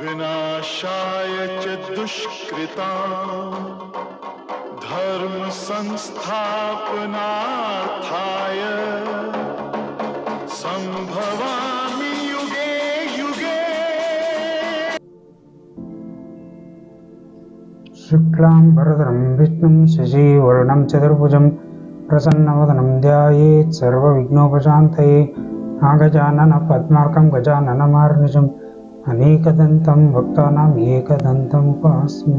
विनाशाय च दुष्कृता धर्म संस्थापनार्थाय संभवामि युगे युगे। शुक्लां वरदनं विष्णुं शशिवर्णं चतुर्भुजं प्रसन्नवदनं ध्यायेत् सर्वविघ्नोपशान्तये नागजाननपद्मार्कं गजाननमार्निजम् अनेकदन्तं भक्तानाम् एकदन्तमुपास्मि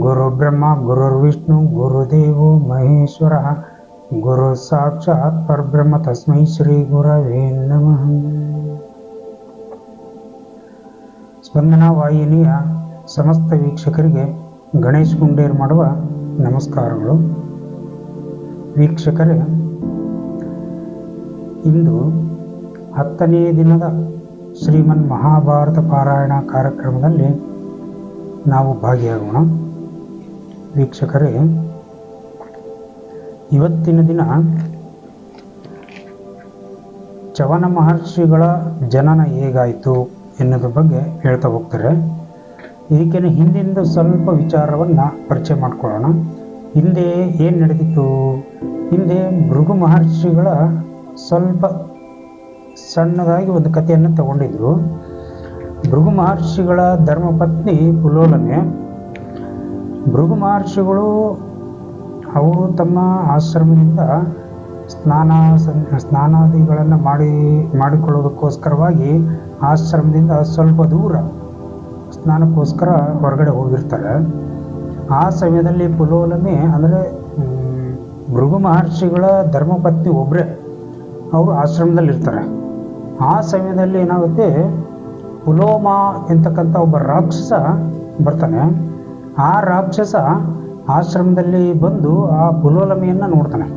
गुरुब्रह्मा गुरुर्विष्णु गुरुदेवो महेश्वरः गुरुः साक्षात् परब्रह्म तस्मै श्रीगुरवे नमः ಸ್ಪಂದನ ವಾಹಿನಿಯ ಸಮಸ್ತ ವೀಕ್ಷಕರಿಗೆ ಗಣೇಶ್ ಗುಂಡೇರ್ ಮಾಡುವ ನಮಸ್ಕಾರಗಳು ವೀಕ್ಷಕರೇ ಇಂದು ಹತ್ತನೇ ದಿನದ ಶ್ರೀಮನ್ ಮಹಾಭಾರತ ಪಾರಾಯಣ ಕಾರ್ಯಕ್ರಮದಲ್ಲಿ ನಾವು ಭಾಗಿಯಾಗೋಣ. ವೀಕ್ಷಕರೇ, ಇವತ್ತಿನ ದಿನ ಚವನ ಮಹರ್ಷಿಗಳ ಜನನ ಹೇಗಾಯಿತು ಎನ್ನುವುದ್ರ ಬಗ್ಗೆ ಹೇಳ್ತಾ ಹೋಗ್ತಾರೆ. ಇದಕ್ಕೆ ಹಿಂದಿಂದ ಸ್ವಲ್ಪ ವಿಚಾರವನ್ನು ಪರಿಚಯ ಮಾಡ್ಕೊಳ್ಳೋಣ. ಹಿಂದೆ ಏನು ನಡೆದಿತ್ತು? ಹಿಂದೆ ಮೃಗು ಮಹರ್ಷಿಗಳ ಸ್ವಲ್ಪ ಸಣ್ಣದಾಗಿ ಒಂದು ಕಥೆಯನ್ನು ತಗೊಂಡಿದ್ರು. ಭೃಗು ಮಹರ್ಷಿಗಳ ಧರ್ಮಪತ್ನಿ ಪುಲೋಲನೆ ಭೃಗು ಮಹರ್ಷಿಗಳು ಅವರು ತಮ್ಮ ಆಶ್ರಮದಿಂದ ಸ್ನಾನ ಸಂ- ಸ್ನಾನಾದಿಗಳನ್ನು ಮಾಡಿ, ಮಾಡಿಕೊಳ್ಳೋದಕ್ಕೋಸ್ಕರವಾಗಿ ಆಶ್ರಮದಿಂದ ಸ್ವಲ್ಪ ದೂರ ಸ್ನಾನಕ್ಕೋಸ್ಕರ ಹೊರಗಡೆ ಹೋಗಿರ್ತಾರೆ. ಆ ಸಮಯದಲ್ಲಿ ಪುಲೋಲನೆ ಅಂದರೆ ಭೃಗು ಮಹರ್ಷಿಗಳ ಧರ್ಮಪತ್ನಿ ಒಬ್ಬರೇ ಅವರು ಆಶ್ರಮದಲ್ಲಿ ಇರ್ತಾರೆ ಆ ಸಮಯದಲ್ಲಿ ಏನಾಗುತ್ತೆ? ಪುಲೋಮ ಎಂತಕ್ಕಂಥ ಒಬ್ಬ ರಾಕ್ಷಸ ಬರ್ತಾನೆ. ಆ ರಾಕ್ಷಸ ಆಶ್ರಮದಲ್ಲಿ ಬಂದು ಆ ಪುಲೋಲಮೆಯನ್ನು ನೋಡ್ತಾನೆ.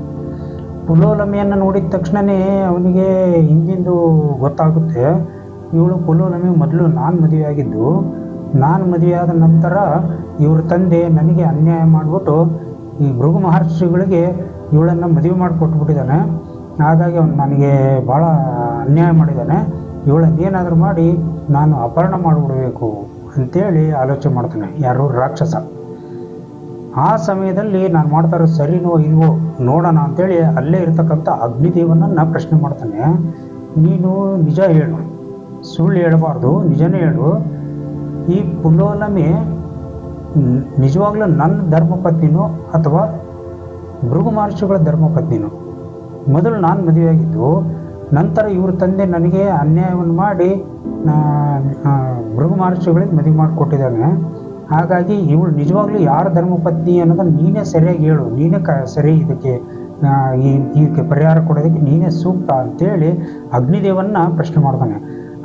ಪುಲೋಲಮೆಯನ್ನು ನೋಡಿದ ತಕ್ಷಣವೇ ಅವನಿಗೆ ಹಿಂದಿಂದು ಗೊತ್ತಾಗುತ್ತೆ. ಇವಳು ಪುಲೋಲಮೆ ಮೊದಲು ನಾನು ಮದುವೆಯಾಗಿದ್ದು, ನಾನು ಮದುವೆಯಾದ ನಂತರ ಇವ್ರ ತಂದೆ ನನಗೆ ಅನ್ಯಾಯ ಮಾಡಿಬಿಟ್ಟು ಈ ಭೃಗು ಮಹರ್ಷಿಗಳಿಗೆ ಇವಳನ್ನು ಮದುವೆ ಮಾಡಿಕೊಟ್ಬಿಟ್ಟಿದ್ದಾನೆ. ಹಾಗಾಗಿ ಅವನು ನನಗೆ ಭಾಳ ಅನ್ಯಾಯ ಮಾಡಿದ್ದಾನೆ ಇವಳು ಏನಾದರೂ ಮಾಡಿ ನಾನು ಅಪಹರಣ ಮಾಡಿಬಿಡಬೇಕು ಅಂತೇಳಿ ಆಲೋಚನೆ ಮಾಡ್ತಾನೆ ಯಾರು ರಾಕ್ಷಸ. ಆ ಸಮಯದಲ್ಲಿ ನಾನು ಮಾಡ್ತಾ ಇರೋ ಸರಿನೋ ಇಲ್ವೋ ನೋಡೋಣ ಅಂತೇಳಿ ಅಲ್ಲೇ ಇರ್ತಕ್ಕಂಥ ಅಗ್ನಿದೇವನನ್ನು ಪ್ರಶ್ನೆ ಮಾಡ್ತಾನೆ. ನೀನು ನಿಜ ಹೇಳು. ಸುಳ್ಳು ಹೇಳಬಾರ್ದು, ನಿಜನೇ ಹೇಳು. ಈ ಪುಲೋಲಮೆ ನಿಜವಾಗ್ಲೂ ನನ್ನ ಧರ್ಮಪತ್ನಿನೋ ಅಥವಾ ಭೃಗು ಮಹರ್ಷಿಗಳ ಧರ್ಮಪತ್ನಿನೋ? ಮೊದಲು ನಾನು ಮದುವೆಯಾಗಿದ್ದು, ನಂತರ ಇವ್ರ ತಂದೆ ನನಗೆ ಅನ್ಯಾಯವನ್ನು ಮಾಡಿ ಮೃಗು ಮಹರ್ಷಿಗಳಿಗೆ ಮದುವೆ ಮಾಡಿಕೊಟ್ಟಿದ್ದಾನೆ. ಹಾಗಾಗಿ ಇವಳು ನಿಜವಾಗ್ಲೂ ಯಾರ ಧರ್ಮಪತ್ನಿ ಅನ್ನೋದನ್ನು ನೀನೇ ಸರಿಯಾಗಿ ಹೇಳು, ನೀನೇ ಕ, ಸರಿ ಇದಕ್ಕೆ ಇದಕ್ಕೆ ಪರಿಹಾರ ಕೊಡೋದಕ್ಕೆ ನೀನೇ ಸೂಕ್ತ ಅಂತೇಳಿ ಅಗ್ನಿದೇವನ್ನ ಪ್ರಶ್ನೆ ಮಾಡ್ತಾನೆ.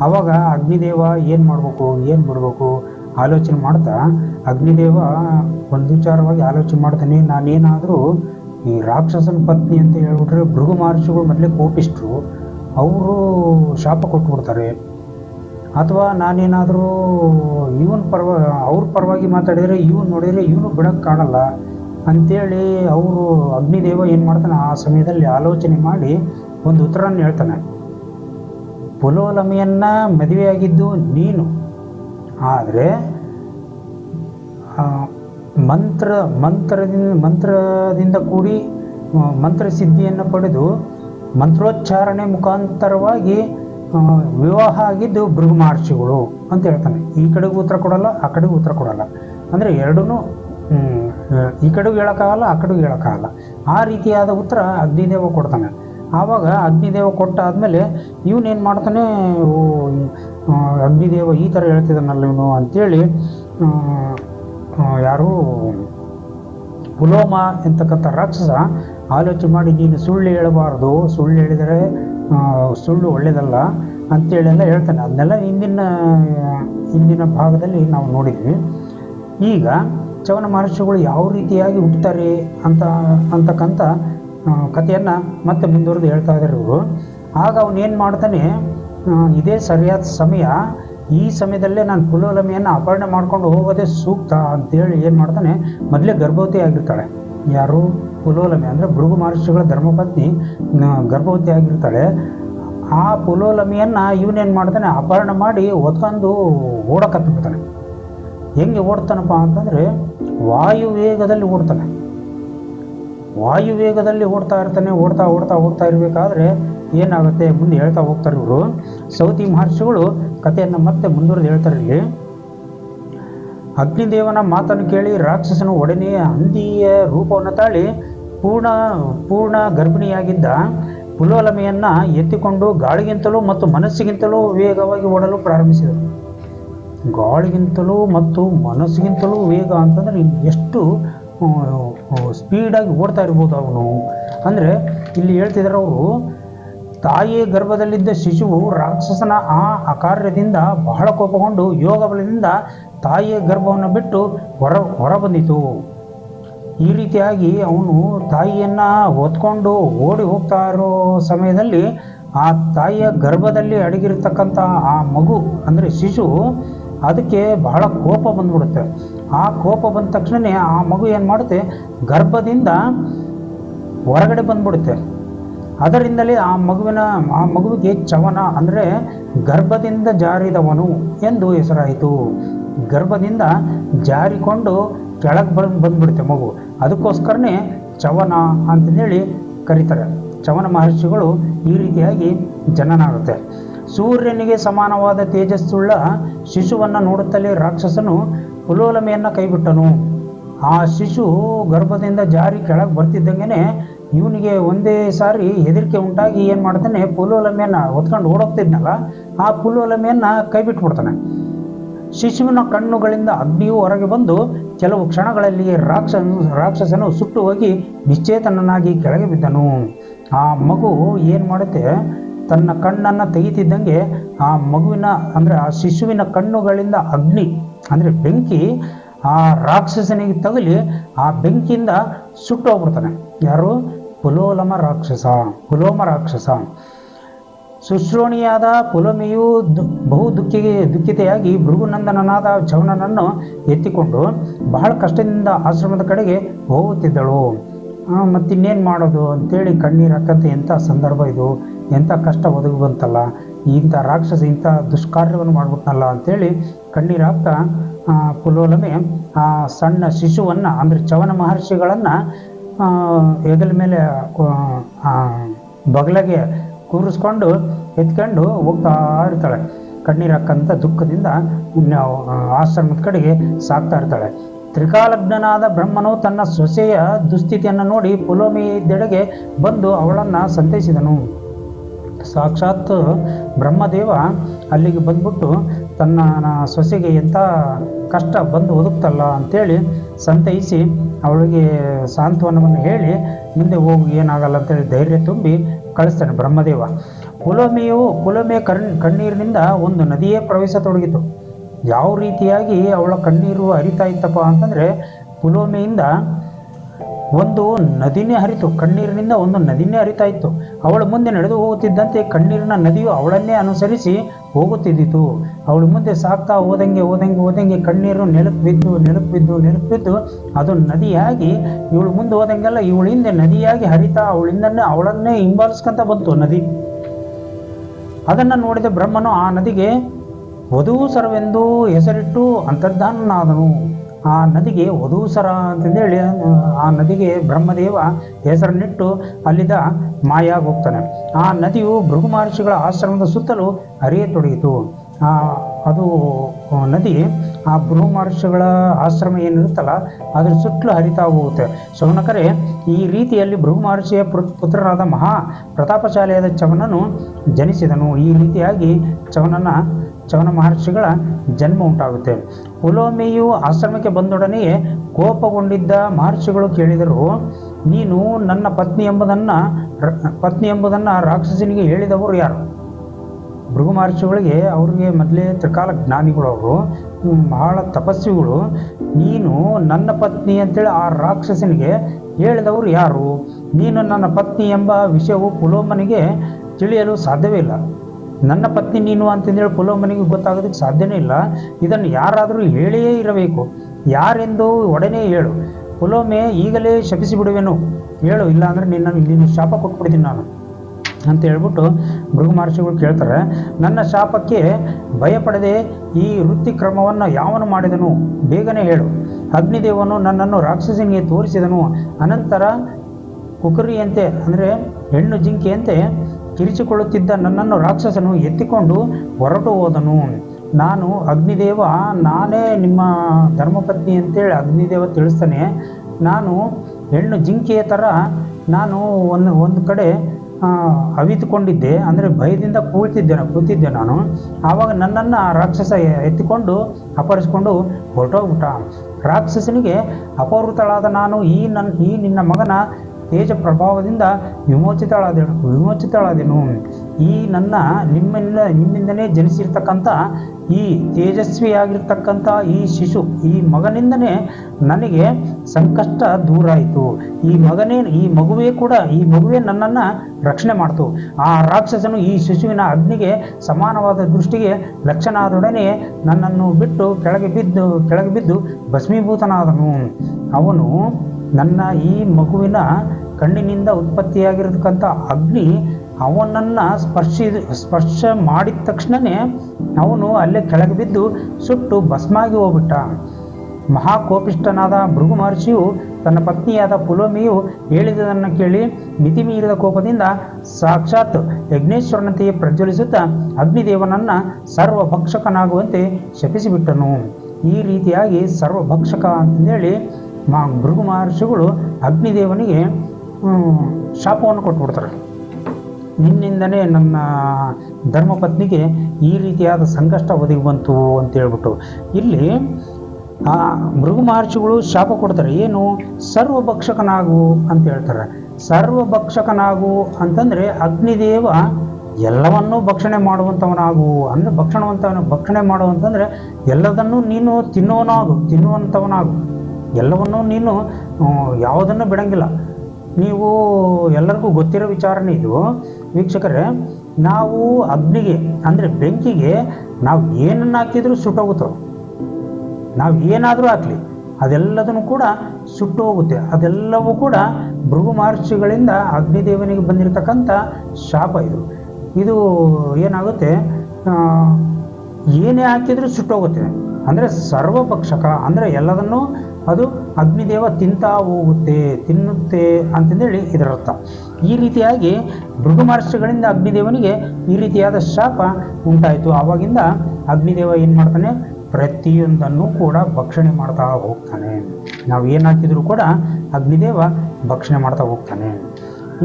ಆವಾಗ ಅಗ್ನಿದೇವ ಏನು ಮಾಡಬೇಕು, ಏನು ಬಿಡಬೇಕು ಆಲೋಚನೆ ಮಾಡ್ತಾ, ಅಗ್ನಿದೇವ ಒಂದು ವಿಚಾರವಾಗಿ ಆಲೋಚನೆ ಮಾಡ್ತಾನೆ, ನಾನೇನಾದರೂ ಈ ರಾಕ್ಷಸನ ಪತ್ನಿ ಅಂತ ಹೇಳ್ಬಿಟ್ರೆ ಭೃಗು ಮಹರ್ಷಿಗಳು ಮೊದಲೇ ಕೋಪಿಸ್ಟ್ರು ಅವರು ಶಾಪ ಕೊಟ್ಬಿಡ್ತಾರೆ. ಅಥವಾ ನಾನೇನಾದರೂ ಇವನ್ ಪರವ, ಅವ್ರ ಪರವಾಗಿ ಮಾತಾಡಿದರೆ ಇವನು ನೋಡಿದರೆ ಇವನು ಬಿಡೋಕ್ಕೆ ಕಾಣಲ್ಲ. ಅಂಥೇಳಿ ಅವರು ಅಗ್ನಿದೇವ ಏನು ಮಾಡ್ತಾನೆ, ಆ ಸಮಯದಲ್ಲಿ ಆಲೋಚನೆ ಮಾಡಿ ಒಂದು ಉತ್ತರನ ಹೇಳ್ತಾನೆ. ಪುಲೋಲಮೆಯನ್ನು ಮದುವೆಯಾಗಿದ್ದು ನೀನು. ಆದರೆ ಮಂತ್ರ ಮಂತ್ರದಿಂದ ಮಂತ್ರದಿಂದ ಕೂಡಿ ಮಂತ್ರ ಸಿದ್ಧಿಯನ್ನು ಪಡೆದು ಮಂತ್ರೋಚ್ಚಾರಣೆ ಮುಖಾಂತರವಾಗಿ ವಿವಾಹ ಆಗಿದ್ದು ಭೃಗು ಮಹರ್ಷಿಗಳು ಅಂತ ಹೇಳ್ತಾನೆ. ಈ ಕಡೆಗೂ ಉತ್ತರ ಕೊಡಲ್ಲ ಆ ಕಡೆಗೂ ಉತ್ತರ ಕೊಡಲ್ಲ. ಅಂದರೆ ಎರಡೂ ಈ ಕಡೆಗೂ ಹೇಳೋಕ್ಕಾಗಲ್ಲ ಆ ಕಡೆಗೂ ಹೇಳೋಕ್ಕಾಗಲ್ಲ. ಆ ರೀತಿಯಾದ ಉತ್ತರ ಅಗ್ನಿದೇವ ಕೊಡ್ತಾನೆ. ಆವಾಗ ಅಗ್ನಿದೇವ ಕೊಟ್ಟಾದ್ಮೇಲೆ ಇವನೇನು ಮಾಡ್ತಾನೆ ಅಗ್ನಿದೇವ ಈ ಥರ ಹೇಳ್ತಿದ್ದಾನಲ್ಲ ಇವನು ಆ, ಯಾರು ಪುಲೋಮ ಎಂತಕ್ಕಂಥ ರಾಕ್ಷಸ ಆಲೋಚನೆ ಮಾಡಿ, ನೀನು ಸುಳ್ಳು ಹೇಳಬಾರ್ದು, ಸುಳ್ಳು ಹೇಳಿದರೆ ಸುಳ್ಳು ಒಳ್ಳೆಯದಲ್ಲ ಅಂತೇಳೆಲ್ಲ ಹೇಳ್ತಾನೆ. ಅದನ್ನೆಲ್ಲ ಹಿಂದಿನ ಹಿಂದಿನ ಭಾಗದಲ್ಲಿ ನಾವು ನೋಡಿದ್ವಿ. ಈಗ ಚವನ ಮಹರ್ಷಿಗಳು ಯಾವ ರೀತಿಯಾಗಿ ಹುಟ್ಟುತ್ತಾರೆ ಅಂತ, ಅಂತಕ್ಕಂಥ ಕಥೆಯನ್ನು ಮತ್ತೆ ಮುಂದುವರೆದು ಹೇಳ್ತಾ ಇದ್ದಾರೆ ಇವರು. ಆಗ ಅವನೇನು ಮಾಡ್ತಾನೆ ಇದೇ ಸರಿಯಾದ ಸಮಯ ಈ ಸಮಯದಲ್ಲೇ ನಾನು ಕುಲೋಲಮಿಯನ್ನು ಅಪಹರಣೆ ಮಾಡ್ಕೊಂಡು ಹೋಗೋದೇ ಸೂಕ್ತ ಅಂತೇಳಿ ಏನು ಮಾಡ್ತಾನೆ, ಮೊದಲೇ ಗರ್ಭವತಿ ಆಗಿರ್ತಾಳೆ. ಯಾರು? ಪುಲೋಲಮೆ ಅಂದರೆ ಭೃಗು ಮಹರ್ಷಿಗಳ ಧರ್ಮಪತ್ನಿ ಗರ್ಭವತಿ ಆಗಿರ್ತಾಳೆ. ಆ ಪುಲೋಲಮಿಯನ್ನು ಇವನೇನು ಮಾಡ್ತಾನೆ, ಅಪಹರಣ ಮಾಡಿ ಒತ್ಕೊಂಡು ಓಡಕತ್ತು ಬಿಡ್ತಾನೆ ಹೆಂಗೆ ಓಡ್ತಾನಪ್ಪ ಅಂತಂದರೆ, ವಾಯು ವೇಗದಲ್ಲಿ ಓಡ್ತಾನೆ. ವಾಯು ವೇಗದಲ್ಲಿ ಓಡ್ತಾ ಇರ್ತಾನೆ, ಓಡ್ತಾ ಓಡ್ತಾ ಓಡ್ತಾ ಇರಬೇಕಾದ್ರೆ ಏನಾಗುತ್ತೆ? ಮುಂದೆ ಹೇಳ್ತಾ ಹೋಗ್ತಾರೆ ಇವರು. ಸೌತಿ ಮಹರ್ಷಿಗಳು ಕಥೆಯನ್ನು ಮತ್ತೆ ಮುಂದುವರೆದು ಹೇಳ್ತಾರೆ ಇಲ್ಲಿ. ಅಗ್ನಿದೇವನ ಮಾತನ್ನು ಕೇಳಿ ರಾಕ್ಷಸನು ಒಡನೆ ಹಂದಿಯ ರೂಪವನ್ನು ತಾಳಿ ಪೂರ್ಣ ಪೂರ್ಣ ಗರ್ಭಿಣಿಯಾಗಿದ್ದ ಪುಲೋಲಮೆಯನ್ನ ಎತ್ತಿಕೊಂಡು ಗಾಳಿಗಿಂತಲೂ ಮತ್ತು ಮನಸ್ಸಿಗಿಂತಲೂ ವೇಗವಾಗಿ ಓಡಲು ಪ್ರಾರಂಭಿಸಿದರು ಗಾಳಿಗಿಂತಲೂ ಮತ್ತು ಮನಸ್ಸಿಗಿಂತಲೂ ವೇಗ ಅಂತಂದ್ರೆ ಎಷ್ಟು ಸ್ಪೀಡಾಗಿ ಓಡ್ತಾ ಇರ್ಬೋದು ಅವನು. ಅಂದರೆ, ಇಲ್ಲಿ ಹೇಳ್ತಿದ್ದಾರೆ ಅವರು, ತಾಯಿಯ ಗರ್ಭದಲ್ಲಿದ್ದ ಶಿಶುವು ರಾಕ್ಷಸನ ಆ ಅಕಾರ್ಯದಿಂದ ಬಹಳ ಕೋಪಗೊಂಡು ಯೋಗ ಬಲದಿಂದ ತಾಯಿಯ ಗರ್ಭವನ್ನು ಬಿಟ್ಟು ಹೊರ ಹೊರ ಬಂದಿತು. ಈ ರೀತಿಯಾಗಿ ಅವನು ತಾಯಿಯನ್ನು ಹೊತ್ಕೊಂಡು ಓಡಿ ಹೋಗ್ತಾ ಇರೋ ಸಮಯದಲ್ಲಿ ಆ ತಾಯಿಯ ಗರ್ಭದಲ್ಲಿ ಅಡಗಿರ್ತಕ್ಕಂಥ ಆ ಮಗು, ಅಂದರೆ ಶಿಶು ಅದಕ್ಕೆ ಬಹಳ ಕೋಪ ಬಂದ್ಬಿಡುತ್ತೆ. ಆ ಕೋಪ ಬಂದ ತಕ್ಷಣವೇ ಆ ಮಗು ಏನು ಮಾಡುತ್ತೆ? ಗರ್ಭದಿಂದ ಹೊರಗಡೆ ಬಂದ್ಬಿಡುತ್ತೆ. ಅದರಿಂದಲೇ ಆ ಮಗುವಿನ, ಆ ಮಗುವಿಗೆ ಚವನ ಅಂದರೆ ಗರ್ಭದಿಂದ ಜಾರಿದವನು ಎಂದು ಹೆಸರಾಯಿತು. ಗರ್ಭದಿಂದ ಜಾರಿಕೊಂಡು ಕೆಳಗೆ ಬಂದು, ಬಂದ್ಬಿಡುತ್ತೆ ಮಗು. ಅದಕ್ಕೋಸ್ಕರನೇ ಚವನ ಅಂತಂದೇಳಿ ಕರೀತಾರೆ. ಚವನ ಮಹರ್ಷಿಗಳು ಈ ರೀತಿಯಾಗಿ ಜನನಾಗುತ್ತೆ. ಸೂರ್ಯನಿಗೆ ಸಮಾನವಾದ ತೇಜಸ್ಸುಳ್ಳ ಶಿಶುವನ್ನು ನೋಡುತ್ತಲೇ ರಾಕ್ಷಸನು ಪುಲೋಲಮೆಯನ್ನು ಕೈಬಿಟ್ಟನು. ಆ ಶಿಶು ಗರ್ಭದಿಂದ ಜಾರಿ ಕೆಳಗೆ ಬರ್ತಿದ್ದಂಗೆನೆ ಇವನಿಗೆ ಒಂದೇ ಸಾರಿ ಹೆದರಿಕೆ ಉಂಟಾಗಿ ಏನು ಮಾಡ್ತಾನೆ, ಪುಲೋಲಮೆಯನ್ನು ಹೊತ್ಕೊಂಡು ಓಡೋಗ್ತಿದ್ನಲ್ಲ, ಆ ಪುಲೋಲಮೆಯನ್ನು ಕೈಬಿಟ್ಬಿಡ್ತಾನೆ. ಶಿಶುವಿನ ಕಣ್ಣುಗಳಿಂದ ಅಗ್ನಿಯು ಹೊರಗೆ ಬಂದು ಕೆಲವು ಕ್ಷಣಗಳಲ್ಲಿ ರಾಕ್ಷ ರಾಕ್ಷಸನು ಸುಟ್ಟು ಹೋಗಿ ನಿಶ್ಚೇತನನಾಗಿ ಕೆಳಗೆ ಬಿದ್ದನು. ಆ ಮಗು ಏನು ಮಾಡುತ್ತೆ ತನ್ನ ಕಣ್ಣನ್ನು ತೆಗಿತಿದ್ದಂಗೆ ಆ ಮಗುವಿನ, ಅಂದರೆ ಆ ಶಿಶುವಿನ ಕಣ್ಣುಗಳಿಂದ ಅಗ್ನಿ, ಅಂದರೆ ಬೆಂಕಿ ಆ ರಾಕ್ಷಸನಿಗೆ ತಗುಲಿ ಆ ಬೆಂಕಿಯಿಂದ ಸುಟ್ಟು ಹೋಗ್ಬಿಡ್ತಾನೆ ಯಾರು? ಪುಲೋಲಮ ರಾಕ್ಷಸ, ಪುಲೋಮ ರಾಕ್ಷಸ. ಸುಶ್ರೋಣಿಯಾದ ಪುಲಮೆಯು ಬಹು ದುಃಖಿಗೆ, ದುಃಖಿತೆಯಾಗಿ ಭೃಗುನಂದನನಾದ ಚವನನನ್ನು ಎತ್ತಿಕೊಂಡು ಬಹಳ ಕಷ್ಟದಿಂದ ಆಶ್ರಮದ ಕಡೆಗೆ ಹೋಗುತ್ತಿದ್ದಳು. ಮತ್ತಿನ್ನೇನು ಮಾಡೋದು ಅಂತೇಳಿ ಕಣ್ಣೀರು ಹಾಕಂತ ಎಂಥ ಸಂದರ್ಭ ಇದು. ಎಂಥ ಕಷ್ಟ ಒದಗಿ ಬಂತಲ್ಲ? ಇಂಥ ರಾಕ್ಷಸ ಇಂಥ ದುಷ್ಕಾರ್ಯವನ್ನು ಮಾಡ್ಬಿಟ್ನಲ್ಲ ಅಂತೇಳಿ ಕಣ್ಣೀರು ಹಾಕ್ತಾ ಆ, ಪುಲೋಲಮೆ ಆ ಸಣ್ಣ ಶಿಶುವನ್ನು ಅಂದರೆ ಚವನ ಮಹರ್ಷಿಗಳನ್ನು ಹೆಗಲ ಮೇಲೆ ಬಗಲಗೆ ಕೂರಿಸ್ಕೊಂಡು ಎತ್ಕೊಂಡು ಹೋಗ್ತಾ ಇರ್ತಾಳೆ. ಕಣ್ಣೀರಾಕಂಥ ದುಃಖದಿಂದ ಆಶ್ರಮದ ಕಡೆಗೆ ಸಾಕ್ತಾ ಇರ್ತಾಳೆ. ತ್ರಿಕಾಲಜ್ಞನಾದ ಬ್ರಹ್ಮನು ತನ್ನ ಸೊಸೆಯ ದುಸ್ಥಿತಿಯನ್ನು ನೋಡಿ ಪುಲೋಮಿದೆಡೆಗೆ ಬಂದು ಅವಳನ್ನು ಸಂತೈಸಿದನು. ಸಾಕ್ಷಾತ್ ಬ್ರಹ್ಮದೇವ ಅಲ್ಲಿಗೆ ಬಂದ್ಬಿಟ್ಟು ತನ್ನ ಸೊಸೆಗೆ ಎಂಥ ಕಷ್ಟ ಬಂದು ಒದಗ್ತಲ್ಲ ಅಂಥೇಳಿ ಸಂತೈಸಿ ಅವಳಿಗೆ ಸಾಂತ್ವನವನ್ನು ಹೇಳಿ ಮುಂದೆ ಹೋಗು, ಏನಾಗಲ್ಲ ಅಂತೇಳಿ ಧೈರ್ಯ ತುಂಬಿ ಕಳಿಸ್ತಾನೆ ಬ್ರಹ್ಮದೇವ. ಕುಲಮೆಯು ಕುಲಮೆ ಕಣ್, ಕಣ್ಣೀರಿನಿಂದ ಒಂದು ನದಿಯೇ ಪ್ರವೇಶ ತೊಡಗಿತು. ಯಾವ ರೀತಿಯಾಗಿ ಅವಳ ಕಣ್ಣೀರು ಹರಿತಾ ಇತ್ತಪ್ಪ ಅಂತಂದರೆ ಪುಲೋಮಿಯಿಂದ ಒಂದು ನದಿನೇ ಹರಿತು, ಕಣ್ಣೀರಿನಿಂದ ಒಂದು ನದಿನೇ ಹರಿತಾ ಇತ್ತು. ಅವಳ ಮುಂದೆ ನಡೆದು ಹೋಗುತ್ತಿದ್ದಂತೆ ಕಣ್ಣೀರಿನ ನದಿಯು ಅವಳನ್ನೇ ಅನುಸರಿಸಿ ಹೋಗುತ್ತಿದ್ದಿತು. ಅವಳು ಮುಂದೆ ಸಾಕ್ತಾ ಹೋದಂಗೆ ಹೋದಂಗೆ ಹೋದಂಗೆ ಕಣ್ಣೀರು ನೆಲಕ್ಕೆ ಬಿದ್ದು ನೆಲಕ್ಕೆ ಬಿದ್ದು ಬಿದ್ದು ಅದು ನದಿಯಾಗಿ ಇವಳು ಮುಂದೆ ಹೋದಂಗೆಲ್ಲ ಇವಳ ಹಿಂದೆ ನದಿಯಾಗಿ ಹರಿತಾ ಅವಳಿಂದನೇ ಅವಳನ್ನೇ ಹಿಂಬಾಲಿಸ್ಕೊಂತ ಬಂತು ನದಿ. ಅದನ್ನು ನೋಡಿದ ಬ್ರಹ್ಮನು ಆ ನದಿಗೆ ವಧೂಸರವೆಂದು ಹೆಸರಿಟ್ಟು ಅಂತರ್ಧಾನನಾದನು. ಆ ನದಿಗೆ ವಧೂಸರ ಅಂತಂದೇಳಿ, ಆ ನದಿಗೆ ಬ್ರಹ್ಮದೇವ ಹೆಸರನ್ನಿಟ್ಟು ಅಲ್ಲಿದ್ದ ಮಾಯಾಗಿ ಹೋಗ್ತಾನೆ. ಆ ನದಿಯು ಭೃಗು ಮಹರ್ಷಿಗಳ ಆಶ್ರಮದ ಸುತ್ತಲೂ ಹರಿಯತೊಡಗಿತು ಆ, ಅದು ನದಿ ಆ ಭೃಗು ಮಹರ್ಷಿಗಳ ಆಶ್ರಮ ಏನಿರುತ್ತಲ್ಲ, ಅದ್ರ ಸುತ್ತಲೂ ಹರಿತಾ ಹೋಗುತ್ತೆ. ಶೌನಕರೇ, ಈ ರೀತಿಯಲ್ಲಿ ಭೃಗು ಮಹರ್ಷಿಯ ಪುತ್- ಪುತ್ರರಾದ ಮಹಾ ಪ್ರತಾಪಶಾಲೆಯಾದ ಚವನನು ಜನಿಸಿದನು. ಈ ರೀತಿಯಾಗಿ ಚವನನ ಚವನ ಮಹರ್ಷಿಗಳ ಜನ್ಮ ಉಂಟಾಗುತ್ತೆ. ಉಲೋಮಿಯು ಆಶ್ರಮಕ್ಕೆ ಬಂದೊಡನೆಯೇ ಕೋಪಗೊಂಡಿದ್ದ ಮಹರ್ಷಿಗಳು ಕೇಳಿದರು, ನೀನು ನನ್ನ ಪತ್ನಿ ಎಂಬುದನ್ನು ಪತ್ನಿ ಎಂಬುದನ್ನು ರಾಕ್ಷಸನಿಗೆ ಹೇಳಿದವರು ಯಾರು? ಭೃಗು ಮಹರ್ಷಿಗಳಿಗೆ ಅವ್ರಿಗೆ ಮೊದಲೇ ತ್ರಿಕಾಲ ಜ್ಞಾನಿಗಳು ಅವರು ಬಹಳ ತಪಸ್ವಿಗಳು, ನೀನು ನನ್ನ ಪತ್ನಿ ಅಂತೇಳಿ ಆ ರಾಕ್ಷಸನಿಗೆ ಹೇಳಿದವರು ಯಾರು? ನೀನು ನನ್ನ ಪತ್ನಿ ಎಂಬ ವಿಷಯವು ಪುಲೋಮನಿಗೆ ತಿಳಿಯಲು ಸಾಧ್ಯವೇ ಇಲ್ಲ. ನನ್ನ ಪತ್ನಿ ನೀನು ಅಂತಂದೇಳಿ ಪುಲೋಮನಿಗೆ ಗೊತ್ತಾಗೋದಕ್ಕೆ ಸಾಧ್ಯನೇ ಇಲ್ಲ. ಇದನ್ನು ಯಾರಾದರೂ ಹೇಳಿಯೇ ಇರಬೇಕು. ಯಾರೆಂದು ಒಡನೆ ಹೇಳು. ಪುಲೋಮೆ ಈಗಲೇ ಶಪಿಸಿ ಬಿಡುವೆನು ಹೇಳು ಇಲ್ಲ ಅಂದರೆ ನಿನ್ನ ನೀನು ಶಾಪ ಕೊಟ್ಬಿಡ್ತೀನಿ ನಾನು ಅಂತ ಹೇಳ್ಬಿಟ್ಟು ಭೃಗು ಮಹರ್ಷಿಗಳು ಕೇಳ್ತಾರೆ. ನನ್ನ ಶಾಪಕ್ಕೆ ಭಯಪಡದೆ ಈ ವೃತ್ತಿ ಕ್ರಮವನ್ನು ಯಾವನು ಮಾಡಿದನು? ಬೇಗನೆ ಹೇಳು. ಅಗ್ನಿದೇವನು ನನ್ನನ್ನು ರಾಕ್ಷಸನಿಗೆ ತೋರಿಸಿದನು. ಅನಂತರ ಕುಕರಿಯಂತೆ, ಅಂದರೆ ಹೆಣ್ಣು ಜಿಂಕೆಯಂತೆ ಕಿರಿಚಿಕೊಳ್ಳುತ್ತಿದ್ದ ನನ್ನನ್ನು ರಾಕ್ಷಸನು ಎತ್ತಿಕೊಂಡು ಹೊರಟು ಹೋದನು. ನಾನು ಅಗ್ನಿದೇವ, ನಾನೇ ನಿಮ್ಮ ಧರ್ಮಪತ್ನಿ ಅಂತೇಳಿ ಅಗ್ನಿದೇವ ತಿಳಿಸ್ತಾನೆ. ನಾನು ಹೆಣ್ಣು ಜಿಂಕೆಯ ಥರ ನಾನು ಒಂದು ಒಂದು ಕಡೆ ಅವಿತುಕೊಂಡಿದ್ದೆ. ಅಂದರೆ ಭಯದಿಂದ ಕೂಳ್ತಿದ್ದೆ ನಾನು ಕೂತಿದ್ದೆ ನಾನು. ಆವಾಗ ನನ್ನನ್ನು ರಾಕ್ಷಸ ಎತ್ತಿಕೊಂಡು ಅಪಹರಿಸಿಕೊಂಡು ಹೊರಟೋಗ್ಬಿಟ್ಟ. ರಾಕ್ಷಸನಿಗೆ ಅಪಹೃತಳಾದ ನಾನು ಈ ನನ್ನ ಈ ನಿನ್ನ ಮಗನ ತೇಜ ಪ್ರಭಾವದಿಂದ ವಿಮೋಚಿತಳಾದೆನು ವಿಮೋಚಿತಳಾದೆನು. ಈ ನನ್ನ ನಿಮ್ಮಿಂದ, ನಿಮ್ಮಿಂದನೇ ಜನಿಸಿರ್ತಕ್ಕಂಥ ಈ ತೇಜಸ್ವಿಯಾಗಿರ್ತಕ್ಕಂಥ ಈ ಶಿಶು, ಈ ಮಗನಿಂದನೇ ನನಗೆ ಸಂಕಷ್ಟ ದೂರ ಆಯಿತು ಈ ಮಗನೇ, ಈ ಮಗುವೇ ಕೂಡ, ಈ ಮಗುವೇ ನನ್ನನ್ನು ರಕ್ಷಣೆ ಮಾಡ್ತು. ಆ ರಾಕ್ಷಸನು ಈ ಶಿಶುವಿನ ಅಗ್ನಿಗೆ ಸಮಾನವಾದ ದೃಷ್ಟಿಗೆ ಲಕ್ಷಣಾದೊಡನೆ ನನ್ನನ್ನು ಬಿಟ್ಟು ಕೆಳಗೆ ಬಿದ್ದು ಕೆಳಗೆ ಬಿದ್ದು ಭಸ್ಮೀಭೂತನಾದನು. ಅವನು ನನ್ನ ಈ ಮಗುವಿನ ಕಣ್ಣಿನಿಂದ ಉತ್ಪತ್ತಿಯಾಗಿರತಕ್ಕಂಥ ಅಗ್ನಿ ಅವನನ್ನು ಸ್ಪರ್ಶಿ, ಸ್ಪರ್ಶ ಮಾಡಿದ ತಕ್ಷಣವೇ ಅವನು ಅಲ್ಲೇ ಕೆಳಗೆ ಬಿದ್ದು ಸುಟ್ಟು ಭಸ್ಮಾಗಿ ಹೋಗ್ಬಿಟ್ಟ. ಮಹಾಕೋಪಿಷ್ಟನಾದ ಭೃಗು ಮಹರ್ಷಿಯು ತನ್ನ ಪತ್ನಿಯಾದ ಪುಲೋಮಿಯು ಹೇಳಿದುದನ್ನು ಕೇಳಿ ಮಿತಿ ಮೀರಿದ ಕೋಪದಿಂದ ಸಾಕ್ಷಾತ್ ಯಜ್ಞೇಶ್ವರನಂತೆಯೇ ಪ್ರಜ್ವಲಿಸುತ್ತಾ ಅಗ್ನಿದೇವನನ್ನು ಸರ್ವಭಕ್ಷಕನಾಗುವಂತೆ ಶಪಿಸಿಬಿಟ್ಟನು. ಈ ರೀತಿಯಾಗಿ ಸರ್ವಭಕ್ಷಕ ಅಂತಂದೇಳಿ ಮಾ ಭೃಗು ಮಹರ್ಷಿಗಳು ಅಗ್ನಿದೇವನಿಗೆ ಶಾಪವನ್ನು ಕೊಟ್ಬಿಡ್ತಾರೆ. ನಿನ್ನಿಂದನೇ ನನ್ನ ಧರ್ಮಪತ್ನಿಗೆ ಈ ರೀತಿಯಾದ ಸಂಕಷ್ಟ ಒದಗಿ ಬಂತು ಅಂತ ಹೇಳ್ಬಿಟ್ಟು. ಇಲ್ಲಿ ಆ ಮೃಗ ಮಹರ್ಷಿಗಳು ಶಾಪ ಕೊಡ್ತಾರೆ. ಏನು? ಸರ್ವಭಕ್ಷಕನಾಗು ಅಂತ ಹೇಳ್ತಾರೆ. ಸರ್ವಭಕ್ಷಕನಾಗು ಅಂತಂದರೆ ಅಗ್ನಿದೇವ ಎಲ್ಲವನ್ನೂ ಭಕ್ಷಣೆ ಮಾಡುವಂಥವನಾಗು ಅಂದರೆ ಭಕ್ಷಣವಂತವನ ಭಕ್ಷಣೆ ಮಾಡುವಂತಂದರೆ ಎಲ್ಲದನ್ನೂ ನೀನು ತಿನ್ನುವನಾಗು ತಿನ್ನುವಂಥವನಾಗು ಎಲ್ಲವನ್ನೂ ನೀನು ಯಾವುದನ್ನು ಬಿಡಂಗಿಲ್ಲ. ನೀವು ಎಲ್ಲರಿಗೂ ಗೊತ್ತಿರೋ ವಿಚಾರನೇ ಇದು. ವೀಕ್ಷಕರೇ, ನಾವು ಅಗ್ನಿಗೆ, ಅಂದರೆ ಬೆಂಕಿಗೆ ನಾವು ಏನನ್ನು ಹಾಕಿದರೂ ಸುಟ್ಟೋಗುತ್ತವೆ ನಾವು ಏನಾದರೂ ಹಾಕಲಿ, ಅದೆಲ್ಲದನ್ನು ಕೂಡ ಸುಟ್ಟು ಹೋಗುತ್ತೆ. ಅದೆಲ್ಲವೂ ಕೂಡ ಭೃಗು ಮಹರ್ಷಿಗಳಿಂದ ಅಗ್ನಿದೇವನಿಗೆ ಬಂದಿರತಕ್ಕಂಥ ಶಾಪ ಇದು. ಇದು ಏನಾಗುತ್ತೆ? ಏನೇ ಹಾಕಿದರೂ ಸುಟ್ಟೋಗುತ್ತೆ ಅಂದರೆ ಸರ್ವಪಕ್ಷಕ, ಅಂದರೆ ಎಲ್ಲದನ್ನೂ ಅದು ಅಗ್ನಿದೇವ ತಿಂತಾ ಹೋಗುತ್ತೆ ತಿನ್ನುತ್ತೆ ಅಂತಂದೇಳಿ ಇದರರ್ಥ. ಈ ರೀತಿಯಾಗಿ ಭೃಗು ಮಹರ್ಷಿಗಳಿಂದ ಅಗ್ನಿದೇವನಿಗೆ ಈ ರೀತಿಯಾದ ಶಾಪ ಉಂಟಾಯಿತು. ಆವಾಗಿಂದ ಅಗ್ನಿದೇವ ಏನು ಮಾಡ್ತಾನೆ, ಪ್ರತಿಯೊಂದನ್ನು ಕೂಡ ಭಕ್ಷಣೆ ಮಾಡ್ತಾ ಹೋಗ್ತಾನೆ. ನಾವು ಏನು ಕೂಡ ಅಗ್ನಿದೇವ ಭಕ್ಷಣೆ ಮಾಡ್ತಾ ಹೋಗ್ತಾನೆ.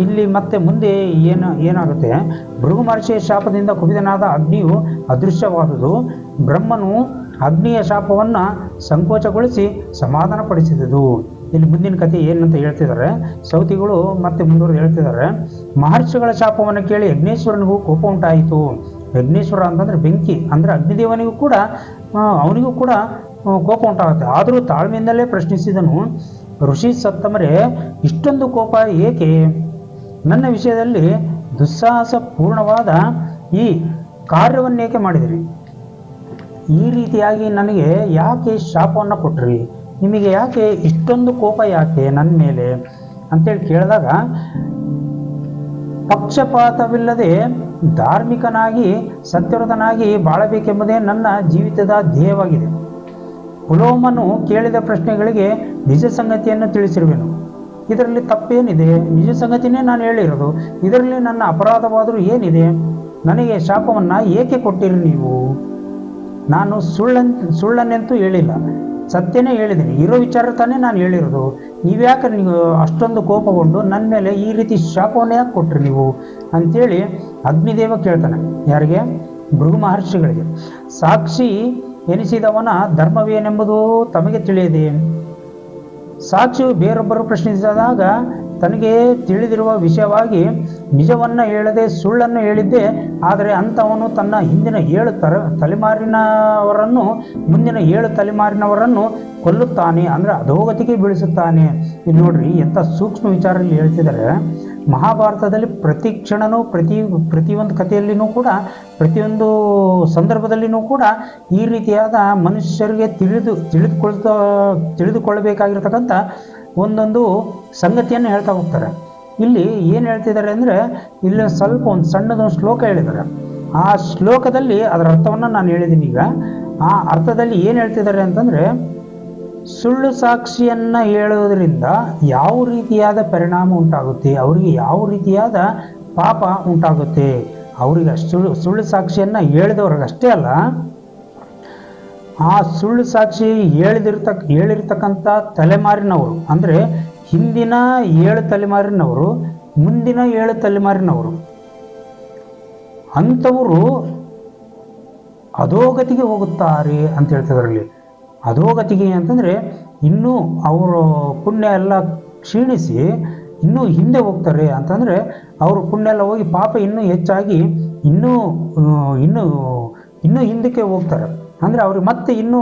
ಇಲ್ಲಿ ಮತ್ತೆ ಮುಂದೆ ಏನು, ಏನಾಗುತ್ತೆ? ಭೃಗು ಮಹರ್ಷಿಯ ಶಾಪದಿಂದ ಕುಪಿತನಾದ ಅಗ್ನಿಯು ಅದೃಶ್ಯವಾದುದು ಬ್ರಹ್ಮನು ಅಗ್ನಿಯ ಶಾಪವನ್ನು ಸಂಕೋಚಗೊಳಿಸಿ ಸಮಾಧಾನಪಡಿಸಿದುದು. ಇಲ್ಲಿ ಮುಂದಿನ ಕಥೆ ಏನಂತ ಹೇಳ್ತಿದ್ದಾರೆ? ಸೌತಿಗಳು ಮತ್ತೆ ಮುಂದುವರೆದು ಹೇಳ್ತಿದ್ದಾರೆ. ಮಹರ್ಷಿಗಳ ಶಾಪವನ್ನು ಕೇಳಿ ಯಜ್ಞೇಶ್ವರನಿಗೂ ಕೋಪ ಉಂಟಾಯಿತು. ಯಜ್ಞೇಶ್ವರ ಅಂತಂದ್ರೆ ಬೆಂಕಿ, ಅಂದರೆ ಅಗ್ನಿದೇವನಿಗೂ ಕೂಡ ಅವನಿಗೂ ಕೂಡ ಕೋಪ ಉಂಟಾಗುತ್ತೆ. ಆದರೂ ತಾಳ್ಮೆಯಿಂದಲೇ ಪ್ರಶ್ನಿಸಿದನು, ಋಷಿ ಸತ್ತಮರೆ, ಇಷ್ಟೊಂದು ಕೋಪ ಏಕೆ? ನನ್ನ ವಿಷಯದಲ್ಲಿ ದುಸ್ಸಾಹಸ ಪೂರ್ಣವಾದ ಈ ಕಾರ್ಯವನ್ನೇಕೆ ಮಾಡಿದಿರಿ? ಈ ರೀತಿಯಾಗಿ ನನಗೆ ಯಾಕೆ ಶಾಪವನ್ನು ಕೊಟ್ರಿ? ನಿಮಗೆ ಯಾಕೆ ಇಷ್ಟೊಂದು ಕೋಪ ಯಾಕೆ ನನ್ನ ಮೇಲೆ? ಅಂತೇಳಿ ಕೇಳಿದಾಗ, ಪಕ್ಷಪಾತವಿಲ್ಲದೆ ಧಾರ್ಮಿಕನಾಗಿ, ಸತ್ಯವ್ರತನಾಗಿ ಬಾಳಬೇಕೆಂಬುದೇ ನನ್ನ ಜೀವಿತದ ಧ್ಯೇಯವಾಗಿದೆ. ಪುಲೋಮನು ಕೇಳಿದ ಪ್ರಶ್ನೆಗಳಿಗೆ ನಿಜ ಸಂಗತಿಯನ್ನು ತಿಳಿಸಿರುವೆನು. ಇದರಲ್ಲಿ ತಪ್ಪೇನಿದೆ? ನಿಜ ಸಂಗತಿನೇ ನಾನು ಹೇಳಿರೋದು. ಇದರಲ್ಲಿ ನನ್ನ ಅಪರಾಧವಾದರೂ ಏನಿದೆ? ನನಗೆ ಶಾಪವನ್ನು ಏಕೆ ಕೊಟ್ಟಿರಿ ನೀವು? ನಾನು ಸುಳ್ಳನ್, ಸುಳ್ಳನ್ನೆಂತೂ ಹೇಳಿಲ್ಲ. ಸತ್ಯನೇ ಹೇಳಿದ್ದೀನಿ ಇರೋ ವಿಚಾರ ತಾನೇ ನಾನು ಹೇಳಿರೋದು. ನೀವ್ಯಾಕೆ ನೀವು ಅಷ್ಟೊಂದು ಕೋಪಗೊಂಡು ನನ್ನ ಮೇಲೆ ಈ ರೀತಿ ಶಾಪವನ್ನು ಯಾಕೆ ಕೊಟ್ರಿ ನೀವು? ಅಂತೇಳಿ ಅಗ್ನಿದೇವ ಕೇಳ್ತಾನೆ. ಯಾರಿಗೆ? ಭೃಗು ಮಹರ್ಷಿಗಳಿಗೆ. ಸಾಕ್ಷಿ ಎನಿಸಿದವನ ಧರ್ಮವೇನೆಂಬುದು ತಮಗೆ ತಿಳಿಯದೆ? ಸಾಕ್ಷಿಯು ಬೇರೊಬ್ಬರು ಪ್ರಶ್ನಿಸಿದಾಗ ತನಗೆ ತಿಳಿದಿರುವ ವಿಷಯವಾಗಿ ನಿಜವನ್ನ ಹೇಳದೆ ಸುಳ್ಳನ್ನು ಹೇಳಿದ್ದೆ. ಆದರೆ ಅಂಥವನು ತನ್ನ ಹಿಂದಿನ ಏಳು ತರ ತಲೆಮಾರಿನವರನ್ನು, ಮುಂದಿನ ಏಳು ತಲೆಮಾರಿನವರನ್ನು ಕೊಲ್ಲುತ್ತಾನೆ. ಅಂದರೆ ಅಧೋಗತಿಗೆ ಬೀಳಿಸುತ್ತಾನೆ. ಇದು ನೋಡ್ರಿ, ಎಂಥ ಸೂಕ್ಷ್ಮ ವಿಚಾರದಲ್ಲಿ ಹೇಳ್ತಿದ್ದಾರೆ. ಮಹಾಭಾರತದಲ್ಲಿ ಪ್ರತಿ ಕ್ಷಣನೂ, ಪ್ರತಿ, ಪ್ರತಿಯೊಂದು ಕಥೆಯಲ್ಲಿನೂ ಕೂಡ, ಪ್ರತಿಯೊಂದು ಸಂದರ್ಭದಲ್ಲಿನೂ ಕೂಡ ಈ ರೀತಿಯಾದ ಮನುಷ್ಯರಿಗೆ ತಿಳಿದು, ತಿಳಿದುಕೊಳ್ತಾ, ತಿಳಿದುಕೊಳ್ಳಬೇಕಾಗಿರ್ತಕ್ಕಂಥ ಒಂದೊಂದು ಸಂಗತಿಯನ್ನು ಹೇಳ್ತಾ ಹೋಗ್ತಾರೆ. ಇಲ್ಲಿ ಏನು ಹೇಳ್ತಿದ್ದಾರೆ ಅಂದರೆ, ಇಲ್ಲಿ ಸ್ವಲ್ಪ ಒಂದು ಸಣ್ಣದೊಂದು ಶ್ಲೋಕ ಹೇಳಿದ್ದಾರೆ. ಆ ಶ್ಲೋಕದಲ್ಲಿ ಅದರ ಅರ್ಥವನ್ನು ನಾನು ಹೇಳಿದ್ದೀನಿ ಈಗ. ಆ ಅರ್ಥದಲ್ಲಿ ಏನು ಹೇಳ್ತಿದ್ದಾರೆ ಅಂತಂದರೆ, ಸುಳ್ಳು ಸಾಕ್ಷಿಯನ್ನು ಹೇಳುವುದರಿಂದ ಯಾವ ರೀತಿಯಾದ ಪರಿಣಾಮ ಉಂಟಾಗುತ್ತೆ, ಅವರಿಗೆ ಯಾವ ರೀತಿಯಾದ ಪಾಪ ಉಂಟಾಗುತ್ತೆ. ಅವರಿಗೆ ಸುಳ್ಳು ಸುಳ್ಳು ಸಾಕ್ಷಿಯನ್ನು ಹೇಳಿದವ್ರಿಗಷ್ಟೇ ಅಲ್ಲ ಆ ಸುಳ್ಳು ಸಾಕ್ಷಿ ಹೇಳಿದಿರ್ತಕ್ಕ ಹೇಳಿರ್ತಕ್ಕಂಥ ತಲೆಮಾರಿನವರು, ಅಂದರೆ ಹಿಂದಿನ ಏಳು ತಲೆಮಾರಿನವರು, ಮುಂದಿನ ಏಳು ತಲೆಮಾರಿನವರು, ಅಂಥವರು ಅಧೋಗತಿಗೆ ಹೋಗುತ್ತಾರೆ ಅಂತ ಹೇಳ್ತಿದ್ರಲ್ಲಿ. ಅಧೋಗತಿಗೆ ಅಂತಂದರೆ ಇನ್ನೂ ಅವರು ಪುಣ್ಯ ಎಲ್ಲ ಕ್ಷೀಣಿಸಿ ಇನ್ನೂ ಹಿಂದೆ ಹೋಗ್ತಾರೆ ಅಂತಂದರೆ ಅವರು ಪುಣ್ಯ ಎಲ್ಲ ಹೋಗಿ ಪಾಪ ಇನ್ನೂ ಹೆಚ್ಚಾಗಿ ಇನ್ನೂ ಇನ್ನೂ ಇನ್ನೂ ಹಿಂದಕ್ಕೆ ಹೋಗ್ತಾರೆ. ಅಂದರೆ ಅವ್ರಿಗೆ ಮತ್ತೆ ಇನ್ನೂ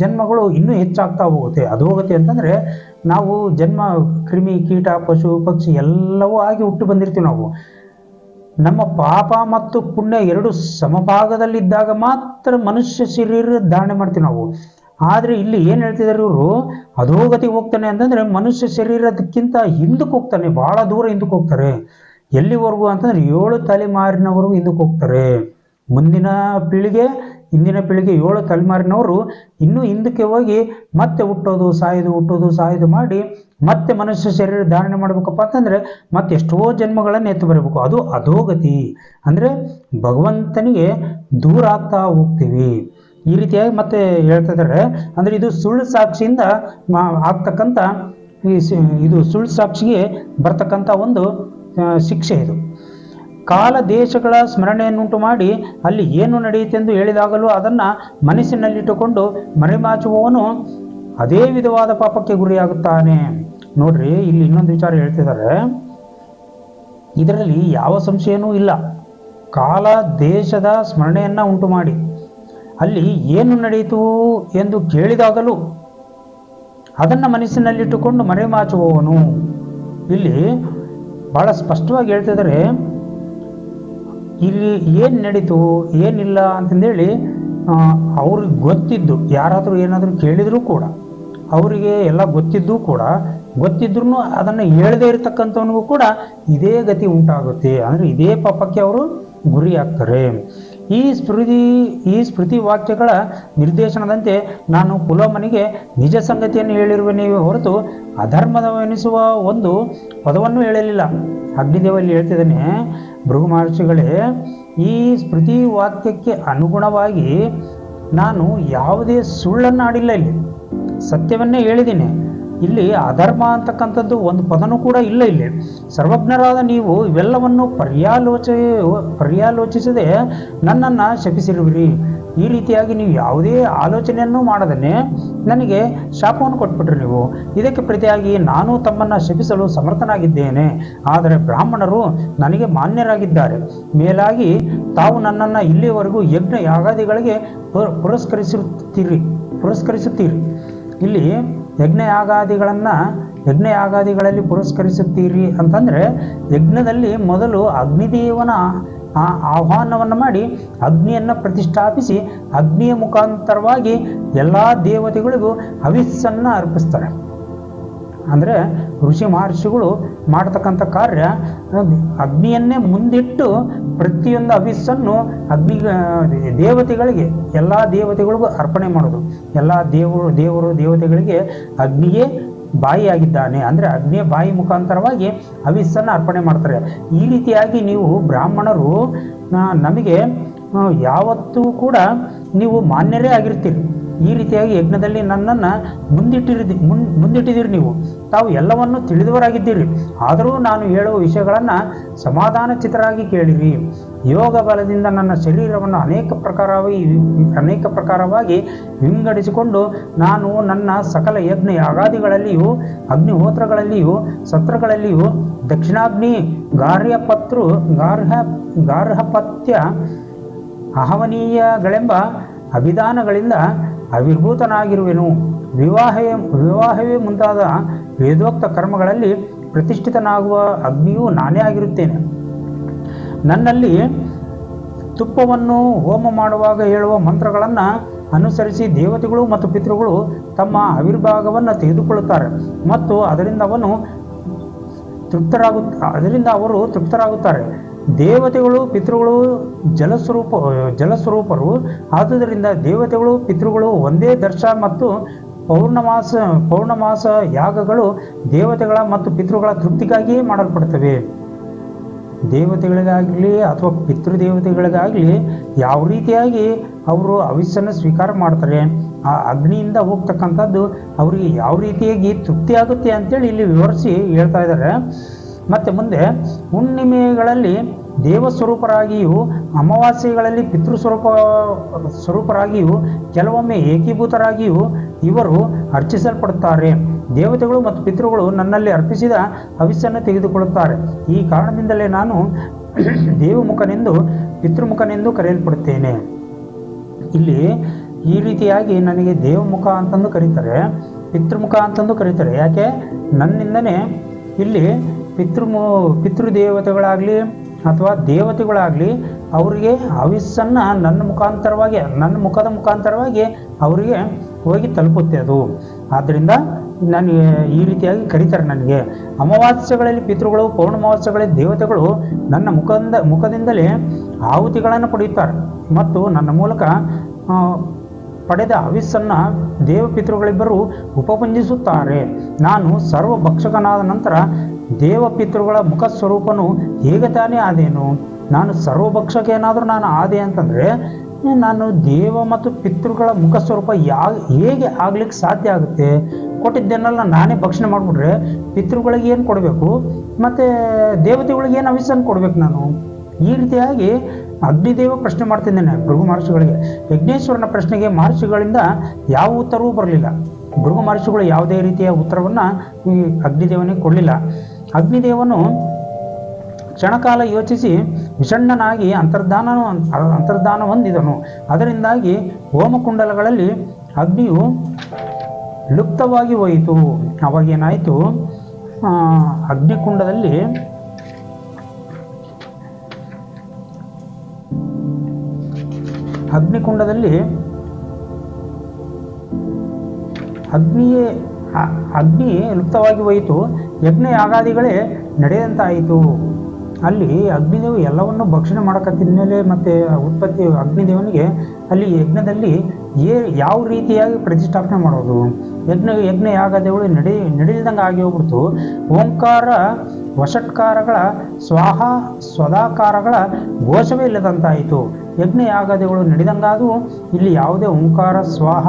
ಜನ್ಮಗಳು ಇನ್ನೂ ಹೆಚ್ಚಾಗ್ತಾ ಹೋಗುತ್ತೆ. ಅದು ಹೋಗುತ್ತೆ ಅಂತಂದರೆ ನಾವು ಜನ್ಮ, ಕ್ರಿಮಿ, ಕೀಟ, ಪಶು, ಪಕ್ಷಿ ಎಲ್ಲವೂ ಆಗಿ ಹುಟ್ಟು ಬಂದಿರ್ತೀವಿ ನಾವು. ನಮ್ಮ ಪಾಪ ಮತ್ತು ಪುಣ್ಯ ಎರಡು ಸಮಭಾಗದಲ್ಲಿದ್ದಾಗ ಮಾತ್ರ ಮನುಷ್ಯ ಶರೀರ ಧಾರಣೆ ಮಾಡ್ತೀವಿ ನಾವು. ಆದರೆ ಇಲ್ಲಿ ಏನು ಹೇಳ್ತಿದ್ದಾರೆ ಇವರು? ಅಧೋಗತಿಗೆ ಹೋಗ್ತಾನೆ ಅಂತಂದ್ರೆ ಮನುಷ್ಯ ಶರೀರದಕ್ಕಿಂತ ಹಿಂದಕ್ಕೆ ಹೋಗ್ತಾನೆ, ಬಹಳ ದೂರ ಹಿಂದಕ್ಕೆ ಹೋಗ್ತಾರೆ. ಎಲ್ಲಿವರೆಗೂ ಅಂತಂದ್ರೆ ಏಳು ತಲೆಮಾರಿನವರೆಗೂ ಹಿಂದಕ್ಕೆ ಹೋಗ್ತಾರೆ. ಮುಂದಿನ ಪೀಳಿಗೆ ಹಿಂದಿನ ಪೀಳಿಗೆ ಏಳು ತಲೆಮಾರಿನವರು ಇನ್ನೂ ಹಿಂದಕ್ಕೆ ಹೋಗಿ ಮತ್ತೆ ಹುಟ್ಟೋದು, ಸಾಯೋದು ಹುಟ್ಟೋದು, ಸಾಯೋದು ಮಾಡಿ ಮತ್ತೆ ಮನುಷ್ಯ ಶರೀರ ಧಾರಣೆ ಮಾಡ್ಬೇಕಪ್ಪ ಅಂತಂದರೆ ಮತ್ತೆ ಎಷ್ಟೋ ಜನ್ಮಗಳನ್ನು ಎತ್ತು ಬರಬೇಕು. ಅದು ಅಧೋಗತಿ. ಅಂದರೆ ಭಗವಂತನಿಗೆ ದೂರ ಆಗ್ತಾ ಹೋಗ್ತೀವಿ. ಈ ರೀತಿಯಾಗಿ ಮತ್ತೆ ಹೇಳ್ತಾ ಇದ್ದಾರೆ. ಅಂದರೆ ಇದು ಸುಳ್ಳು ಸಾಕ್ಷಿಯಿಂದ ಆಗ್ತಕ್ಕಂಥ ಈ ಇದು ಸುಳ್ಳು ಸಾಕ್ಷಿಗೆ ಬರ್ತಕ್ಕಂಥ ಒಂದು ಶಿಕ್ಷೆ ಇದು. ಕಾಲ ದೇಶಗಳ ಸ್ಮರಣೆಯನ್ನುಂಟು ಮಾಡಿ ಅಲ್ಲಿ ಏನು ನಡೆಯುತ್ತೆಂದು ಹೇಳಿದಾಗಲೂ ಅದನ್ನು ಮನಸ್ಸಿನಲ್ಲಿಟ್ಟುಕೊಂಡು ಮರೆಮಾಚುವವನು ಅದೇ ವಿಧವಾದ ಪಾಪಕ್ಕೆ ಗುರಿಯಾಗುತ್ತಾನೆ. ನೋಡ್ರಿ, ಇಲ್ಲಿ ಇನ್ನೊಂದು ವಿಚಾರ ಹೇಳ್ತಿದ್ದಾರೆ. ಇದರಲ್ಲಿ ಯಾವ ಸಂಶಯನೂ ಇಲ್ಲ. ಕಾಲ ದೇಶದ ಸ್ಮರಣೆಯನ್ನು ಉಂಟು ಮಾಡಿ. ಅಲ್ಲಿ ಏನು ನಡೆಯಿತು ಎಂದು ಕೇಳಿದಾಗಲೂ ಅದನ್ನು ಮನಸ್ಸಿನಲ್ಲಿಟ್ಟುಕೊಂಡು ಮರೆಮಾಚುವವನು. ಇಲ್ಲಿ ಬಹಳ ಸ್ಪಷ್ಟವಾಗಿ ಹೇಳ್ತಿದ್ದಾರೆ ಇಲ್ಲಿ ಏನು ನಡೀತು, ಏನಿಲ್ಲ ಅಂತಂದೇಳಿ ಅವ್ರಿಗೆ ಗೊತ್ತಿದ್ದು, ಯಾರಾದರೂ ಏನಾದರೂ ಕೇಳಿದರೂ ಕೂಡ, ಅವರಿಗೆ ಎಲ್ಲ ಗೊತ್ತಿದ್ದು ಕೂಡ ಗೊತ್ತಿದ್ರೂ ಅದನ್ನು ಹೇಳದೇ ಇರತಕ್ಕಂಥವನಿಗೂ ಕೂಡ ಇದೇ ಗತಿ ಉಂಟಾಗುತ್ತೆ. ಅಂದರೆ ಇದೇ ಪಾಪಕ್ಕೆ ಅವರು ಗುರಿ ಆಗ್ತಾರೆ. ಈ ಸ್ಮೃತಿ ಈ ಸ್ಮೃತಿ ವಾಕ್ಯಗಳ ನಿರ್ದೇಶನದಂತೆ ನಾನು ಕುಲಮನಿಗೆ ನಿಜ ಸಂಗತಿಯನ್ನು ಹೇಳಿರುವನೇ ಹೊರತು ಅಧರ್ಮದವೆನಿಸುವ ಒಂದು ಪದವನ್ನು ಹೇಳಲಿಲ್ಲ. ಅಗ್ನಿದೇವ ಇಲ್ಲಿ ಹೇಳ್ತಿದ್ದಾನೆ ಭೃಗು ಮಹರ್ಷಿಗಳೇ ಈ ಸ್ಮೃತಿ ವಾಕ್ಯಕ್ಕೆ ಅನುಗುಣವಾಗಿ ನಾನು ಯಾವುದೇ ಸುಳ್ಳನ್ನು ಆಡಿಲ್ಲ ಇಲ್ಲಿ. ಸತ್ಯವನ್ನೇ ಹೇಳಿದ್ದೀನಿ. ಇಲ್ಲಿ ಅಧರ್ಮ ಅಂತಕ್ಕಂಥದ್ದು ಒಂದು ಪದನೂ ಕೂಡ ಇಲ್ಲ ಇಲ್ಲಿ. ಸರ್ವಜ್ಞರಾದ ನೀವು ಇವೆಲ್ಲವನ್ನು ಪರ್ಯಾಲೋಚ, ಪರ್ಯಾಲೋಚಿಸದೆ ನನ್ನನ್ನು ಶಪಿಸಿರುವಿರಿ. ಈ ರೀತಿಯಾಗಿ ನೀವು ಯಾವುದೇ ಆಲೋಚನೆಯನ್ನು ಮಾಡದೇ ನನಗೆ ಶಾಪವನ್ನು ಕೊಟ್ಬಿಟ್ರಿ ನೀವು. ಇದಕ್ಕೆ ಪ್ರತಿಯಾಗಿ ನಾನು ತಮ್ಮನ್ನು ಶಪಿಸಲು ಸಮರ್ಥನಾಗಿದ್ದೇನೆ. ಆದರೆ ಬ್ರಾಹ್ಮಣರು ನನಗೆ ಮಾನ್ಯರಾಗಿದ್ದಾರೆ. ಮೇಲಾಗಿ ತಾವು ನನ್ನನ್ನು ಇಲ್ಲಿಯವರೆಗೂ ಯಜ್ಞ ಯಾಗಾದಿಗಳಿಗೆ ಪುರ- ಪುರಸ್ಕರಿಸುತ್ತೀರಿ ಪುರಸ್ಕರಿಸುತ್ತೀರಿ. ಇಲ್ಲಿ ಯಜ್ಞ ಯಾಗಾದಿಗಳನ್ನು ಯಜ್ಞ ಯಾಗಾದಿಗಳಲ್ಲಿ ಪುರಸ್ಕರಿಸುತ್ತೀರಿ ಅಂತಂದರೆ ಯಜ್ಞದಲ್ಲಿ ಮೊದಲು ಅಗ್ನಿದೇವನ ಆ ಆಹ್ವಾನವನ್ನು ಮಾಡಿ ಅಗ್ನಿಯನ್ನು ಪ್ರತಿಷ್ಠಾಪಿಸಿ ಅಗ್ನಿಯ ಮುಖಾಂತರವಾಗಿ ಎಲ್ಲ ದೇವತೆಗಳಿಗೂ ಹವಿಸ್ಸನ್ನು ಅರ್ಪಿಸ್ತಾರೆ. ಅಂದರೆ ಋಷಿ ಮಹರ್ಷಿಗಳು ಮಾಡತಕ್ಕಂಥ ಕಾರ್ಯ ಅಗ್ನಿಯನ್ನೇ ಮುಂದಿಟ್ಟು ಪ್ರತಿಯೊಂದು ಅವಿಸ್ಸನ್ನು ಅಗ್ನಿ ದೇವತೆಗಳಿಗೆ, ಎಲ್ಲ ದೇವತೆಗಳಿಗೂ ಅರ್ಪಣೆ ಮಾಡೋದು. ಎಲ್ಲ ದೇವರು ದೇವರು, ದೇವತೆಗಳಿಗೆ ಅಗ್ನಿಯೇ ಬಾಯಿಯಾಗಿದ್ದಾನೆ. ಅಂದರೆ ಅಗ್ನಿಯ ಬಾಯಿ ಮುಖಾಂತರವಾಗಿ ಹವಿಸ್ಸನ್ನು ಅರ್ಪಣೆ ಮಾಡ್ತಾರೆ. ಈ ರೀತಿಯಾಗಿ ನೀವು ಬ್ರಾಹ್ಮಣರು ನಮಗೆ ಯಾವತ್ತೂ ಕೂಡ ನೀವು ಮಾನ್ಯರೇ ಆಗಿರ್ತೀರಿ. ಈ ರೀತಿಯಾಗಿ ಯಜ್ಞದಲ್ಲಿ ನನ್ನನ್ನು ಮುಂದಿಟ್ಟಿರಿ ಮುನ್ ಮುಂದಿಟ್ಟಿದ್ದೀರಿ ನೀವು. ತಾವು ಎಲ್ಲವನ್ನು ತಿಳಿದವರಾಗಿದ್ದೀರಿ. ಆದರೂ ನಾನು ಹೇಳುವ ವಿಷಯಗಳನ್ನು ಸಮಾಧಾನ ಚಿತ್ರರಾಗಿ ಕೇಳಿರಿ. ಯೋಗ ಬಲದಿಂದ ನನ್ನ ಶರೀರವನ್ನು ಅನೇಕ ಪ್ರಕಾರವಾಗಿ ಅನೇಕ ಪ್ರಕಾರವಾಗಿ ವಿಂಗಡಿಸಿಕೊಂಡು ನಾನು ನನ್ನ ಸಕಲ ಯಜ್ಞ ಯಾಗಾದಿಗಳಲ್ಲಿಯೂ, ಅಗ್ನಿಹೋತ್ರಗಳಲ್ಲಿಯೂ, ಸತ್ರಗಳಲ್ಲಿಯೂ, ದಕ್ಷಿಣಾಗ್ನಿ ಗಾರ್ಹಪತ್ರು ಗಾರ್ಹ ಗಾರ್ಹಪತ್ಯ ಅಹವನೀಯಗಳೆಂಬ ಅಭಿಧಾನಗಳಿಂದ ಅವಿರ್ಭೂತನಾಗಿರುವೆನು. ವಿವಾಹ ವಿವಾಹವೇ ಮುಂತಾದ ವೇದೋಕ್ತ ಕರ್ಮಗಳಲ್ಲಿ ಪ್ರತಿಷ್ಠಿತನಾಗುವ ಅಗ್ನಿಯೂ ನಾನೇ ಆಗಿರುತ್ತೇನೆ. ನನ್ನಲ್ಲಿ ತುಪ್ಪವನ್ನು ಹೋಮ ಮಾಡುವಾಗ ಹೇಳುವ ಮಂತ್ರಗಳನ್ನು ಅನುಸರಿಸಿ ದೇವತೆಗಳು ಮತ್ತು ಪಿತೃಗಳು ತಮ್ಮ ಆವಿರ್ಭಾಗವನ್ನು ತೆಗೆದುಕೊಳ್ಳುತ್ತಾರೆ ಮತ್ತು ಅದರಿಂದ ಅವನು ತೃಪ್ತರಾಗು, ಅದರಿಂದ ಅವರು ತೃಪ್ತರಾಗುತ್ತಾರೆ. ದೇವತೆಗಳು, ಪಿತೃಗಳು, ಜಲಸ್ವರೂಪ, ಜಲಸ್ವರೂಪರು. ಆದುದರಿಂದ ದೇವತೆಗಳು, ಪಿತೃಗಳು ಒಂದೇ ದರ್ಶ ಮತ್ತು ಪೌರ್ಣಮಾಸ ಪೌರ್ಣಮಾಸ ಯಾಗಗಳು ದೇವತೆಗಳ ಮತ್ತು ಪಿತೃಗಳ ತೃಪ್ತಿಗಾಗಿಯೇ ಮಾಡಲ್ಪಡುತ್ತವೆ. ದೇವತೆಗಳಿಗಾಗಲಿ ಅಥವಾ ಪಿತೃದೇವತೆಗಳಿಗಾಗಲಿ ಯಾವ ರೀತಿಯಾಗಿ ಅವರು ಅವಿಸ್ಸನ್ನು ಸ್ವೀಕಾರ ಮಾಡ್ತಾರೆ, ಆ ಅಗ್ನಿಯಿಂದ ಹೋಗ್ತಕ್ಕಂಥದ್ದು ಅವರಿಗೆ ಯಾವ ರೀತಿಯಾಗಿ ತೃಪ್ತಿ ಆಗುತ್ತೆ ಅಂತೇಳಿ ಇಲ್ಲಿ ವಿವರಿಸಿ ಹೇಳ್ತಾ ಇದ್ದಾರೆ. ಮತ್ತು ಮುಂದೆ ಹುಣ್ಣಿಮೆಗಳಲ್ಲಿ ದೇವ ಸ್ವರೂಪರಾಗಿಯೂ ಅಮಾವಾಸ್ಯೆಗಳಲ್ಲಿ ಪಿತೃ ಸ್ವರೂಪ ಸ್ವರೂಪರಾಗಿಯೂ ಕೆಲವೊಮ್ಮೆ ಏಕೀಭೂತರಾಗಿಯೂ ಇವರು ಅರ್ಚಿಸಲ್ಪಡುತ್ತಾರೆ. ದೇವತೆಗಳು ಮತ್ತು ಪಿತೃಗಳು ನನ್ನಲ್ಲಿ ಅರ್ಪಿಸಿದ ಹವಿಸ್ಸನ್ನು ತೆಗೆದುಕೊಳ್ಳುತ್ತಾರೆ. ಈ ಕಾರಣದಿಂದಲೇ ನಾನು ದೇವಮುಖನೆಂದು, ಪಿತೃಮುಖನೆಂದು ಕರೆಯಲ್ಪಡುತ್ತೇನೆ. ಇಲ್ಲಿ ಈ ರೀತಿಯಾಗಿ ನನಗೆ ದೇವಮುಖ ಅಂತಂದು ಕರೀತಾರೆ, ಪಿತೃಮುಖ ಅಂತಂದು ಕರೀತಾರೆ. ಯಾಕೆ? ನನ್ನಿಂದನೇ ಇಲ್ಲಿ ಪಿತೃಮು ಪಿತೃದೇವತೆಗಳಾಗಲಿ ಅಥವಾ ದೇವತೆಗಳಾಗಲಿ ಅವರಿಗೆ ಹವಿಸ್ಸನ್ನು ನನ್ನ ಮುಖಾಂತರವಾಗಿ, ನನ್ನ ಮುಖದ ಮುಖಾಂತರವಾಗಿ ಅವರಿಗೆ ಹೋಗಿ ತಲುಪುತ್ತೆ ಅದು. ಆದ್ದರಿಂದ ನನಗೆ ಈ ರೀತಿಯಾಗಿ ಕರೀತಾರೆ ನನಗೆ. ಅಮಾವಾಸ್ಯೆಗಳಲ್ಲಿ ಪಿತೃಗಳು, ಪೌರ್ಣಮಾವಾಸ್ಯಗಳಲ್ಲಿ ದೇವತೆಗಳು ನನ್ನ ಮುಖದಿಂದ ಮುಖದಿಂದಲೇ ಆಹುತಿಗಳನ್ನು ಪಡೆಯುತ್ತಾರೆ. ಮತ್ತು ನನ್ನ ಮೂಲಕ ಪಡೆದ ಹವಿಸ್ಸನ್ನು ದೇವಪಿತೃಗಳಿಬ್ಬರು ಉಪಪುಂಜಿಸುತ್ತಾರೆ. ನಾನು ಸರ್ವಭಕ್ಷಕನಾದ ನಂತರ ದೇವಪಿತೃಗಳ ಮುಖ ಸ್ವರೂಪನು ಹೇಗೆ ತಾನೇ ಆದೇನು? ನಾನು ಸರ್ವಭಕ್ಷಕ ಏನಾದರೂ ನಾನು ಆದೆ ಅಂತಂದರೆ, ನಾನು ದೇವ ಮತ್ತು ಪಿತೃಗಳ ಮುಖ ಸ್ವರೂಪ ಯಾ, ಹೇಗೆ ಆಗ್ಲಿಕ್ಕೆ ಸಾಧ್ಯ ಆಗುತ್ತೆ? ಕೊಟ್ಟಿದ್ದನ್ನೆಲ್ಲ ನಾನೇ ಭಕ್ಷಣೆ ಮಾಡಿಬಿಟ್ರೆ ಪಿತೃಗಳಿಗೆ ಏನು ಕೊಡಬೇಕು? ಮತ್ತು ದೇವತೆಗಳಿಗೆ ಏನು ಅವಿಸನ್ನು ಕೊಡಬೇಕು ನಾನು? ಈ ರೀತಿಯಾಗಿ ಅಗ್ನಿದೇವ ಪ್ರಶ್ನೆ ಮಾಡ್ತಿದ್ದೇನೆ ಭೃಗು ಮಹರ್ಷಿಗಳಿಗೆ. ಯಜ್ಞೇಶ್ವರನ ಪ್ರಶ್ನೆಗೆ ಮಹರ್ಷಿಗಳಿಂದ ಯಾವ ಉತ್ತರವೂ ಬರಲಿಲ್ಲ. ಭೃಗು ಮಹರ್ಷಿಗಳು ಯಾವುದೇ ರೀತಿಯ ಉತ್ತರವನ್ನು ಈ ಅಗ್ನಿದೇವನಿಗೆ ಕೊಡಲಿಲ್ಲ. ಅಗ್ನಿದೇವನು ಕ್ಷಣಕಾಲ ಯೋಚಿಸಿ ವಿಷಣ್ಣನಾಗಿ ಅಂತರ್ಧಾನ ಅಂತರ್ಧಾನ ಹೊಂದಿದನು. ಅದರಿಂದಾಗಿ ಹೋಮಕುಂಡಲಗಳಲ್ಲಿ ಅಗ್ನಿಯು ಲುಪ್ತವಾಗಿ ಹೋಯಿತು. ಅವಾಗೇನಾಯಿತು ಅಗ್ನಿಕುಂಡದಲ್ಲಿ ಅಗ್ನಿಕುಂಡದಲ್ಲಿ ಅಗ್ನಿಯೇ ಅಗ್ನಿ ಲುಪ್ತವಾಗಿ ಹೋಯಿತು. ಯಜ್ಞ ಯಾಗಾದಿಗಳೇ ನಡೆದಂತಾಯಿತು ಅಲ್ಲಿ ಅಗ್ನಿದೇವ ಎಲ್ಲವನ್ನು ಭಕ್ಷಣೆ ಮಾಡಕತ್ತಿದ ಮೇಲೆ ಮತ್ತು ಉತ್ಪತ್ತಿ ಅಗ್ನಿದೇವನಿಗೆ ಅಲ್ಲಿ ಯಜ್ಞದಲ್ಲಿ ಏ ಯಾವ ರೀತಿಯಾಗಿ ಪ್ರತಿಷ್ಠಾಪನೆ ಮಾಡೋದು? ಯಜ್ಞ ಯಜ್ಞ ಯಾಗಾದಿಗಳು ನಡೆ, ನಡೆಯಲ್ದಂಗೆ ಆಗಿ ಹೋಗ್ಬಿಡ್ತು. ಓಂಕಾರ, ವಷಟ್ಕಾರಗಳ, ಸ್ವಾಹ, ಸ್ವದಾಕಾರಗಳ ಘೋಷವೇ ಇಲ್ಲದಂತಾಯಿತು. ಯಜ್ಞ ಯಾಗಾದಿಗಳು ನಡೆದಂಗಾದವು ಇಲ್ಲಿ ಯಾವುದೇ ಓಂಕಾರ, ಸ್ವಾಹ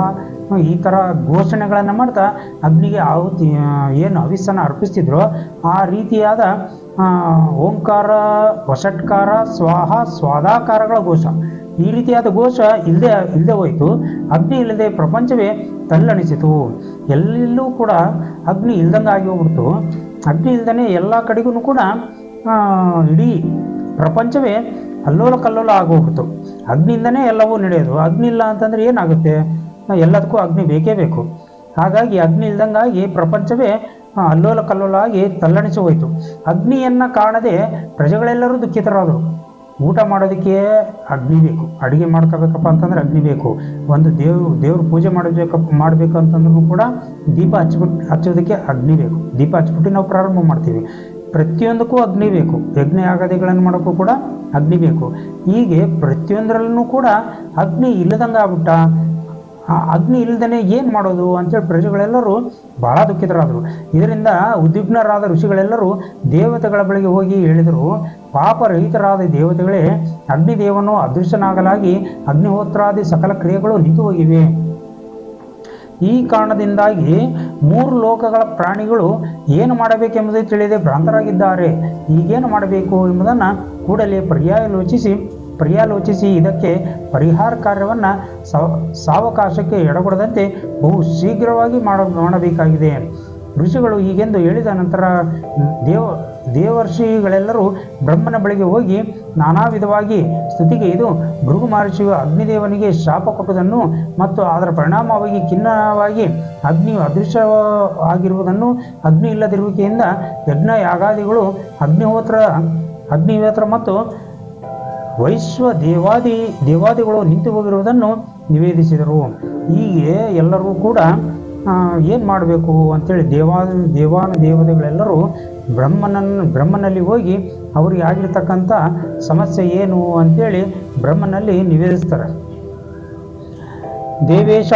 ಈ ಥರ ಘೋಷಣೆಗಳನ್ನು ಮಾಡ್ತಾ ಅಗ್ನಿಗೆ ಆಹುತಿ ಏನು ಹವಿಸ್ಸನ್ನು ಅರ್ಪಿಸ್ತಿದ್ರು, ಆ ರೀತಿಯಾದ ಓಂಕಾರ ವಷಟ್ಕಾರ ಸ್ವಾಹ, ಸ್ವಾದಾಕಾರಗಳ ಘೋಷ. ಈ ರೀತಿಯಾದ ಘೋಷ ಇಲ್ಲದೆ ಇಲ್ಲದೆ ಹೋಯಿತು. ಅಗ್ನಿ ಇಲ್ಲದೆ ಪ್ರಪಂಚವೇ ತಲ್ಲಣಿಸಿತು. ಎಲ್ಲೆಲ್ಲೂ ಕೂಡ ಅಗ್ನಿ ಇಲ್ದಂಗೆ ಆಗಿ ಹೋಗ್ಬಿಡ್ತು. ಅಗ್ನಿ ಇಲ್ದೇ ಎಲ್ಲ ಕಡೆಗೂ ಕೂಡ ಇಡೀ ಪ್ರಪಂಚವೇ ಅಲ್ಲೋಲ ಕಲ್ಲೋಲ ಆಗೋಗ್ಬಿಡ್ತು ಅಗ್ನಿಯಿಂದನೇ ಎಲ್ಲವೂ ನಡೆಯೋದು. ಅಗ್ನಿ ಇಲ್ಲ ಅಂತಂದ್ರೆ ಏನಾಗುತ್ತೆ? ಎಲ್ಲದಕ್ಕೂ ಅಗ್ನಿ ಬೇಕೇ ಬೇಕು. ಹಾಗಾಗಿ ಅಗ್ನಿ ಇಲ್ದಂಗಾಗಿ ಪ್ರಪಂಚವೇ ಅಲ್ಲೋಲ ಕಲ್ಲೋಲ ಆಗಿ ತಲ್ಲಣಿಸಿ ಹೋಯಿತು. ಅಗ್ನಿಯನ್ನು ಕಾಣದೆ ಪ್ರಜೆಗಳೆಲ್ಲರೂ ದುಃಖಿತರಾದರು. ಊಟ ಮಾಡೋದಕ್ಕೆ ಅಗ್ನಿ ಬೇಕು. ಅಡುಗೆ ಮಾಡ್ಕೋಬೇಕಪ್ಪ ಅಂತಂದ್ರೆ ಅಗ್ನಿ ಬೇಕು. ಒಂದು ದೇವ್ರು, ದೇವ್ರ ಪೂಜೆ ಮಾಡಬೇಕಪ್ಪ ಮಾಡಬೇಕು ಅಂತಂದ್ರೂ ಕೂಡ ದೀಪ ಹಚ್ಬಿಟ್ಟು ಹಚ್ಚೋದಕ್ಕೆ ಅಗ್ನಿ ಬೇಕು. ದೀಪ ಹಚ್ಬಿಟ್ಟು ನಾವು ಪ್ರಾರಂಭ ಮಾಡ್ತೀವಿ. ಪ್ರತಿಯೊಂದಕ್ಕೂ ಅಗ್ನಿ ಬೇಕು. ಯಜ್ಞ ಯಾಗಾದಿಗಳನ್ನು ಮಾಡೋಕ್ಕೂ ಕೂಡ ಅಗ್ನಿ ಬೇಕು. ಹೀಗೆ ಪ್ರತಿಯೊಂದರಲ್ಲೂ ಕೂಡ ಅಗ್ನಿ ಇಲ್ಲದಂಗೆ ಆಗ್ಬಿಟ್ಟ ಆ ಅಗ್ನಿ ಇಲ್ಲದೇ ಏನು ಮಾಡೋದು ಅಂತೇಳಿ ಪ್ರಜೆಗಳೆಲ್ಲರೂ ಬಹಳ ದುಃಖಿತರಾದರು. ಇದರಿಂದ ಉದ್ವಿಗ್ನರಾದ ಋಷಿಗಳೆಲ್ಲರೂ ದೇವತೆಗಳ ಬಳಿಗೆ ಹೋಗಿ ಹೇಳಿದರು, ಪಾಪರಹಿತರಾದ ದೇವತೆಗಳೇ, ಅಗ್ನಿದೇವನು ಅದೃಶ್ಯನಾಗಲಾಗಿ ಅಗ್ನಿಹೋತ್ರಾದಿ ಸಕಲ ಕ್ರಿಯೆಗಳು ನಿಂತು ಹೋಗಿವೆ. ಈ ಕಾರಣದಿಂದಾಗಿ ಮೂರು ಲೋಕಗಳ ಪ್ರಾಣಿಗಳು ಏನು ಮಾಡಬೇಕೆಂಬುದೇ ತಿಳಿದೇ ಭ್ರಾಂತರಾಗಿದ್ದಾರೆ. ಈಗೇನು ಮಾಡಬೇಕು ಎಂಬುದನ್ನು ಕೂಡಲೇ ಪರ್ಯಾಲೋಚಿಸಿ ಪರ್ಯಾಲೋಚಿಸಿ ಇದಕ್ಕೆ ಪರಿಹಾರ ಕಾರ್ಯವನ್ನು ಸಾವಕಾಶಕ್ಕೆ ಎಡಗೊಡದಂತೆ ಬಹು ಶೀಘ್ರವಾಗಿ ಮಾಡ, ಮಾಡಬೇಕಾಗಿದೆ. ಋಷಿಗಳು ಹೀಗೆಂದು ಹೇಳಿದ ನಂತರ ದೇವ, ದೇವರ್ಷಿಗಳೆಲ್ಲರೂ ಬ್ರಹ್ಮನ ಬಳಿಗೆ ಹೋಗಿ ನಾನಾ ವಿಧವಾಗಿ ಸ್ತುತಿಗೆ ಇದು ಭೃಗು ಮಹರ್ಷಿಯು ಅಗ್ನಿದೇವನಿಗೆ ಶಾಪ ಕೊಟ್ಟುದನ್ನು ಮತ್ತು ಅದರ ಪರಿಣಾಮವಾಗಿ ಖಿನ್ನವಾಗಿ ಅಗ್ನಿಯು ಅದೃಶ್ಯ ಆಗಿರುವುದನ್ನು ಅಗ್ನಿ ಇಲ್ಲದಿರುವಿಕೆಯಿಂದ ಯಜ್ಞ ಯಾಗಾದಿಗಳು ಅಗ್ನಿಹೋತ್ರ ಅಗ್ನಿಹೋತ್ರ ಮತ್ತು ವೈಶ್ವ ದೇವಾದಿ, ದೇವಾದಿಗಳು ನಿಂತು ಹೋಗಿರುವುದನ್ನು ನಿವೇದಿಸಿದರು. ಹೀಗೆ ಎಲ್ಲರೂ ಕೂಡ ಏನು ಮಾಡಬೇಕು ಅಂತೇಳಿ ದೇವಾ ದೇವಾನ ದೇವತೆಗಳೆಲ್ಲರೂ ಬ್ರಹ್ಮನನ್ನು ಬ್ರಹ್ಮನಲ್ಲಿ ಹೋಗಿ ಅವರಿಗೆ ಆಗಿರ್ತಕ್ಕಂಥ ಸಮಸ್ಯೆ ಏನು ಅಂತೇಳಿ ಬ್ರಹ್ಮನಲ್ಲಿ ನಿವೇದಿಸ್ತಾರೆ. ದೇವೇಶ,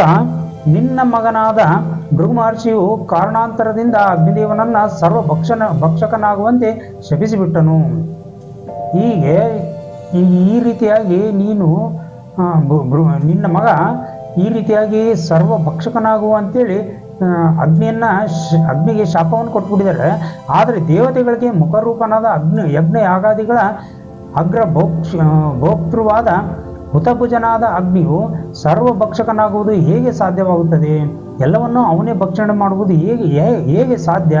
ನಿನ್ನ ಮಗನಾದ ಭೃಗು ಮಹರ್ಷಿಯು ಕಾರಣಾಂತರದಿಂದ ಅಗ್ನಿದೇವನನ್ನ ಸರ್ವ ಭಕ್ಷನ ಭಕ್ಷಕನಾಗುವಂತೆ ಶಪಿಸಿಬಿಟ್ಟನು. ಹೀಗೆ ಈ ರೀತಿಯಾಗಿ ನೀನು ನಿನ್ನ ಮಗ ಈ ರೀತಿಯಾಗಿ ಸರ್ವ ಭಕ್ಷಕನಾಗುವ ಅಂತೇಳಿ ಅಗ್ನಿಯನ್ನ ಅಗ್ನಿಗೆ ಶಾಪವನ್ನು ಕೊಟ್ಬಿಟ್ಟಿದ್ದಾರೆ. ಆದರೆ ದೇವತೆಗಳಿಗೆ ಮುಖರೂಪನಾದ ಅಗ್ನಿ, ಯಜ್ಞ ಯಾಗಾದಿಗಳ ಅಗ್ರ ಭೋಕ್ಷ ಭೋಕ್ತೃವಾದ ಹುತಭುಜನಾದ ಅಗ್ನಿಯು ಸರ್ವ ಭಕ್ಷಕನಾಗುವುದು ಹೇಗೆ ಸಾಧ್ಯವಾಗುತ್ತದೆ? ಎಲ್ಲವನ್ನೂ ಅವನೇ ಭಕ್ಷಣೆ ಮಾಡುವುದು ಹೇಗೆ ಹೇಗೆ ಸಾಧ್ಯ?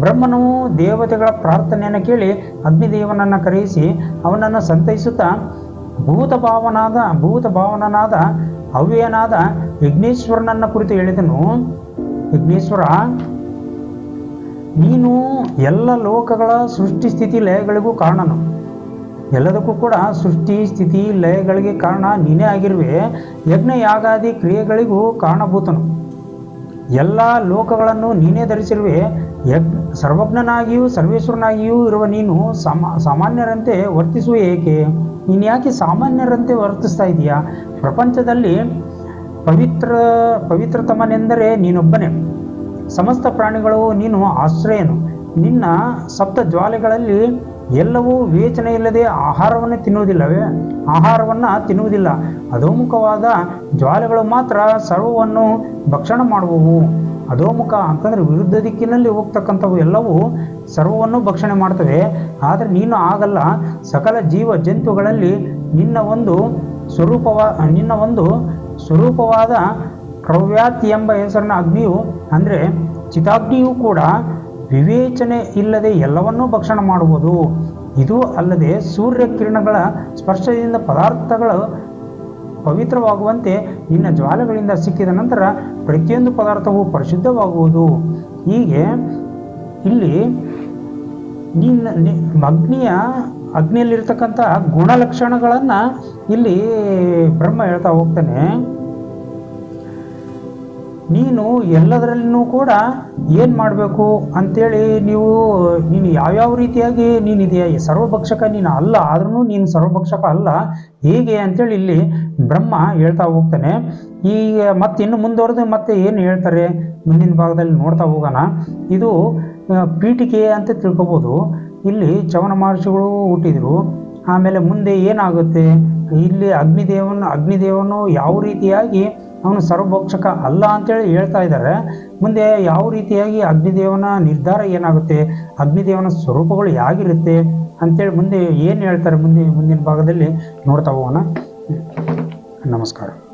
ಬ್ರಹ್ಮನು ದೇವತೆಗಳ ಪ್ರಾರ್ಥನೆಯನ್ನು ಕೇಳಿ ಅಗ್ನಿದೇವನನ್ನು ಕರೆಯಿಸಿ ಅವನನ್ನು ಸಂತೈಸುತ್ತಾ ಭೂತ ಭಾವನಾದ, ಭೂತ ಭಾವನನಾದ ಅವ್ಯನಾದ ವಿಘ್ನೇಶ್ವರನನ್ನ ಕುರಿತು ಹೇಳಿದನು. ವಿಘ್ನೇಶ್ವರ ನೀನು ಎಲ್ಲ ಲೋಕಗಳ ಸೃಷ್ಟಿ ಸ್ಥಿತಿ ಲಯಗಳಿಗೂ ಕಾರಣನು. ಎಲ್ಲದಕ್ಕೂ ಕೂಡ ಸೃಷ್ಟಿ ಸ್ಥಿತಿ ಲಯಗಳಿಗೆ ಕಾರಣ ನೀನೇ ಆಗಿರುವೆ. ಯಜ್ಞ ಯಾಗಾದಿ ಕ್ರಿಯೆಗಳಿಗೂ ಕಾರಣಭೂತನು. ಎಲ್ಲ ಲೋಕಗಳನ್ನು ನೀನೇ ಧರಿಸಿರುವೆ. ಯಜ್ಞ ಸರ್ವಜ್ಞನಾಗಿಯೂ ಸರ್ವೇಶ್ವರನಾಗಿಯೂ ಇರುವ ನೀನು ಸಾಮಾ, ಸಾಮಾನ್ಯರಂತೆ ವರ್ತಿಸುವ ಏಕೆ? ನೀನು ಯಾಕೆ ಸಾಮಾನ್ಯರಂತೆ ವರ್ತಿಸ್ತಾ ಇದೆಯಾ? ಪ್ರಪಂಚದಲ್ಲಿ ಪವಿತ್ರ, ಪವಿತ್ರತಮನೆಂದರೆ ನೀನೊಬ್ಬನೇ. ಸಮಸ್ತ ಪ್ರಾಣಿಗಳು ನೀನು ಆಶ್ರಯನು. ನಿನ್ನ ಸಪ್ತ ಜ್ವಾಲೆಗಳಲ್ಲಿ ಎಲ್ಲವೂ ವಿವೇಚನೆ ಇಲ್ಲದೆ ಆಹಾರವನ್ನು ತಿನ್ನುವುದಿಲ್ಲವೇ? ಆಹಾರವನ್ನು ತಿನ್ನುವುದಿಲ್ಲ. ಅಧೋಮುಖವಾದ ಜ್ವಾಲೆಗಳು ಮಾತ್ರ ಸರ್ವವನ್ನು ಭಕ್ಷಣ ಮಾಡುವವು. ಅಧೋಮುಖ ಅಂತಂದರೆ ವಿರುದ್ಧ ದಿಕ್ಕಿನಲ್ಲಿ ಹೋಗ್ತಕ್ಕಂಥವು ಎಲ್ಲವೂ ಸರ್ವವನ್ನು ಭಕ್ಷಣೆ ಮಾಡ್ತವೆ. ಆದರೆ ನೀನು ಆಗಲ್ಲ. ಸಕಲ ಜೀವ ಜಂತುಗಳಲ್ಲಿ ನಿನ್ನ ಒಂದು ಸ್ವರೂಪವ, ನಿನ್ನ ಒಂದು ಸ್ವರೂಪವಾದ ಕ್ರವ್ಯಾತಿ ಎಂಬ ಹೆಸರಿನ ಅಗ್ನಿಯು, ಅಂದರೆ ಚಿತಾಗ್ನಿಯೂ ಕೂಡ ವಿವೇಚನೆ ಇಲ್ಲದೆ ಎಲ್ಲವನ್ನೂ ಭಕ್ಷಣ ಮಾಡುವುದು. ಇದು ಅಲ್ಲದೆ ಸೂರ್ಯ ಕಿರಣಗಳ ಸ್ಪರ್ಶದಿಂದ ಪದಾರ್ಥಗಳು ಪವಿತ್ರವಾಗುವಂತೆ ನಿನ್ನ ಜ್ವಾಲಗಳಿಂದ ಸಿಕ್ಕಿದ ನಂತರ ಪ್ರತಿಯೊಂದು ಪದಾರ್ಥವು ಪರಿಶುದ್ಧವಾಗುವುದು. ಹೀಗೆ ಇಲ್ಲಿ ನಿನ್ನ ಅಗ್ನಿಯ ಅಗ್ನಿಯಲ್ಲಿರ್ತಕ್ಕಂಥ ಗುಣಲಕ್ಷಣಗಳನ್ನು ಇಲ್ಲಿ ಬ್ರಹ್ಮ ಹೇಳ್ತಾ ಹೋಗ್ತಾನೆ. ನೀನು ಎಲ್ಲದರಲ್ಲೂ ಕೂಡ ಏನು ಮಾಡಬೇಕು ಅಂತೇಳಿ ನೀವು, ನೀನು ಯಾವ್ಯಾವ ರೀತಿಯಾಗಿ ನೀನು ಇದೆಯಾ? ಈ ಸರ್ವಭಕ್ಷಕ ನೀನು ಅಲ್ಲ ಆದ್ರೂ ನೀನು ಸರ್ವಭಕ್ಷಕ ಅಲ್ಲ. ಹೇಗೆ ಅಂತೇಳಿ ಇಲ್ಲಿ ಬ್ರಹ್ಮ ಹೇಳ್ತಾ ಹೋಗ್ತಾನೆ. ಈಗ ಮತ್ತೆ ಇನ್ನು ಮುಂದುವರೆದು ಮತ್ತೆ ಏನು ಹೇಳ್ತಾರೆ? ಮುಂದಿನ ಭಾಗದಲ್ಲಿ ನೋಡ್ತಾ ಹೋಗೋಣ. ಇದು ಪೀಠಿಕೆ ಅಂತ ತಿಳ್ಕೊಬೋದು. ಇಲ್ಲಿ ಚವನ ಮಹರ್ಷಿಗಳು ಹುಟ್ಟಿದ್ರು. ಆಮೇಲೆ ಮುಂದೆ ಏನಾಗುತ್ತೆ? ಇಲ್ಲಿ ಅಗ್ನಿದೇವನ, ಅಗ್ನಿದೇವನು ಯಾವ ರೀತಿಯಾಗಿ ಅವನು ಸರ್ವಭಕ್ಷಕ ಅಲ್ಲ ಅಂತೇಳಿ ಹೇಳ್ತಾ ಇದ್ದಾರೆ. ಮುಂದೆ ಯಾವ ರೀತಿಯಾಗಿ ಅಗ್ನಿದೇವನ ನಿರ್ಧಾರ ಏನಾಗುತ್ತೆ? ಅಗ್ನಿದೇವನ ಸ್ವರೂಪಗಳು ಹೇಗಿರುತ್ತೆ? ಅಂತೇಳಿ ಮುಂದೆ ಏನು ಹೇಳ್ತಾರೆ ಮುಂದೆ ಮುಂದಿನ ಭಾಗದಲ್ಲಿ ನೋಡ್ತಾ ಹೋಗೋಣ. ನಮಸ್ಕಾರ.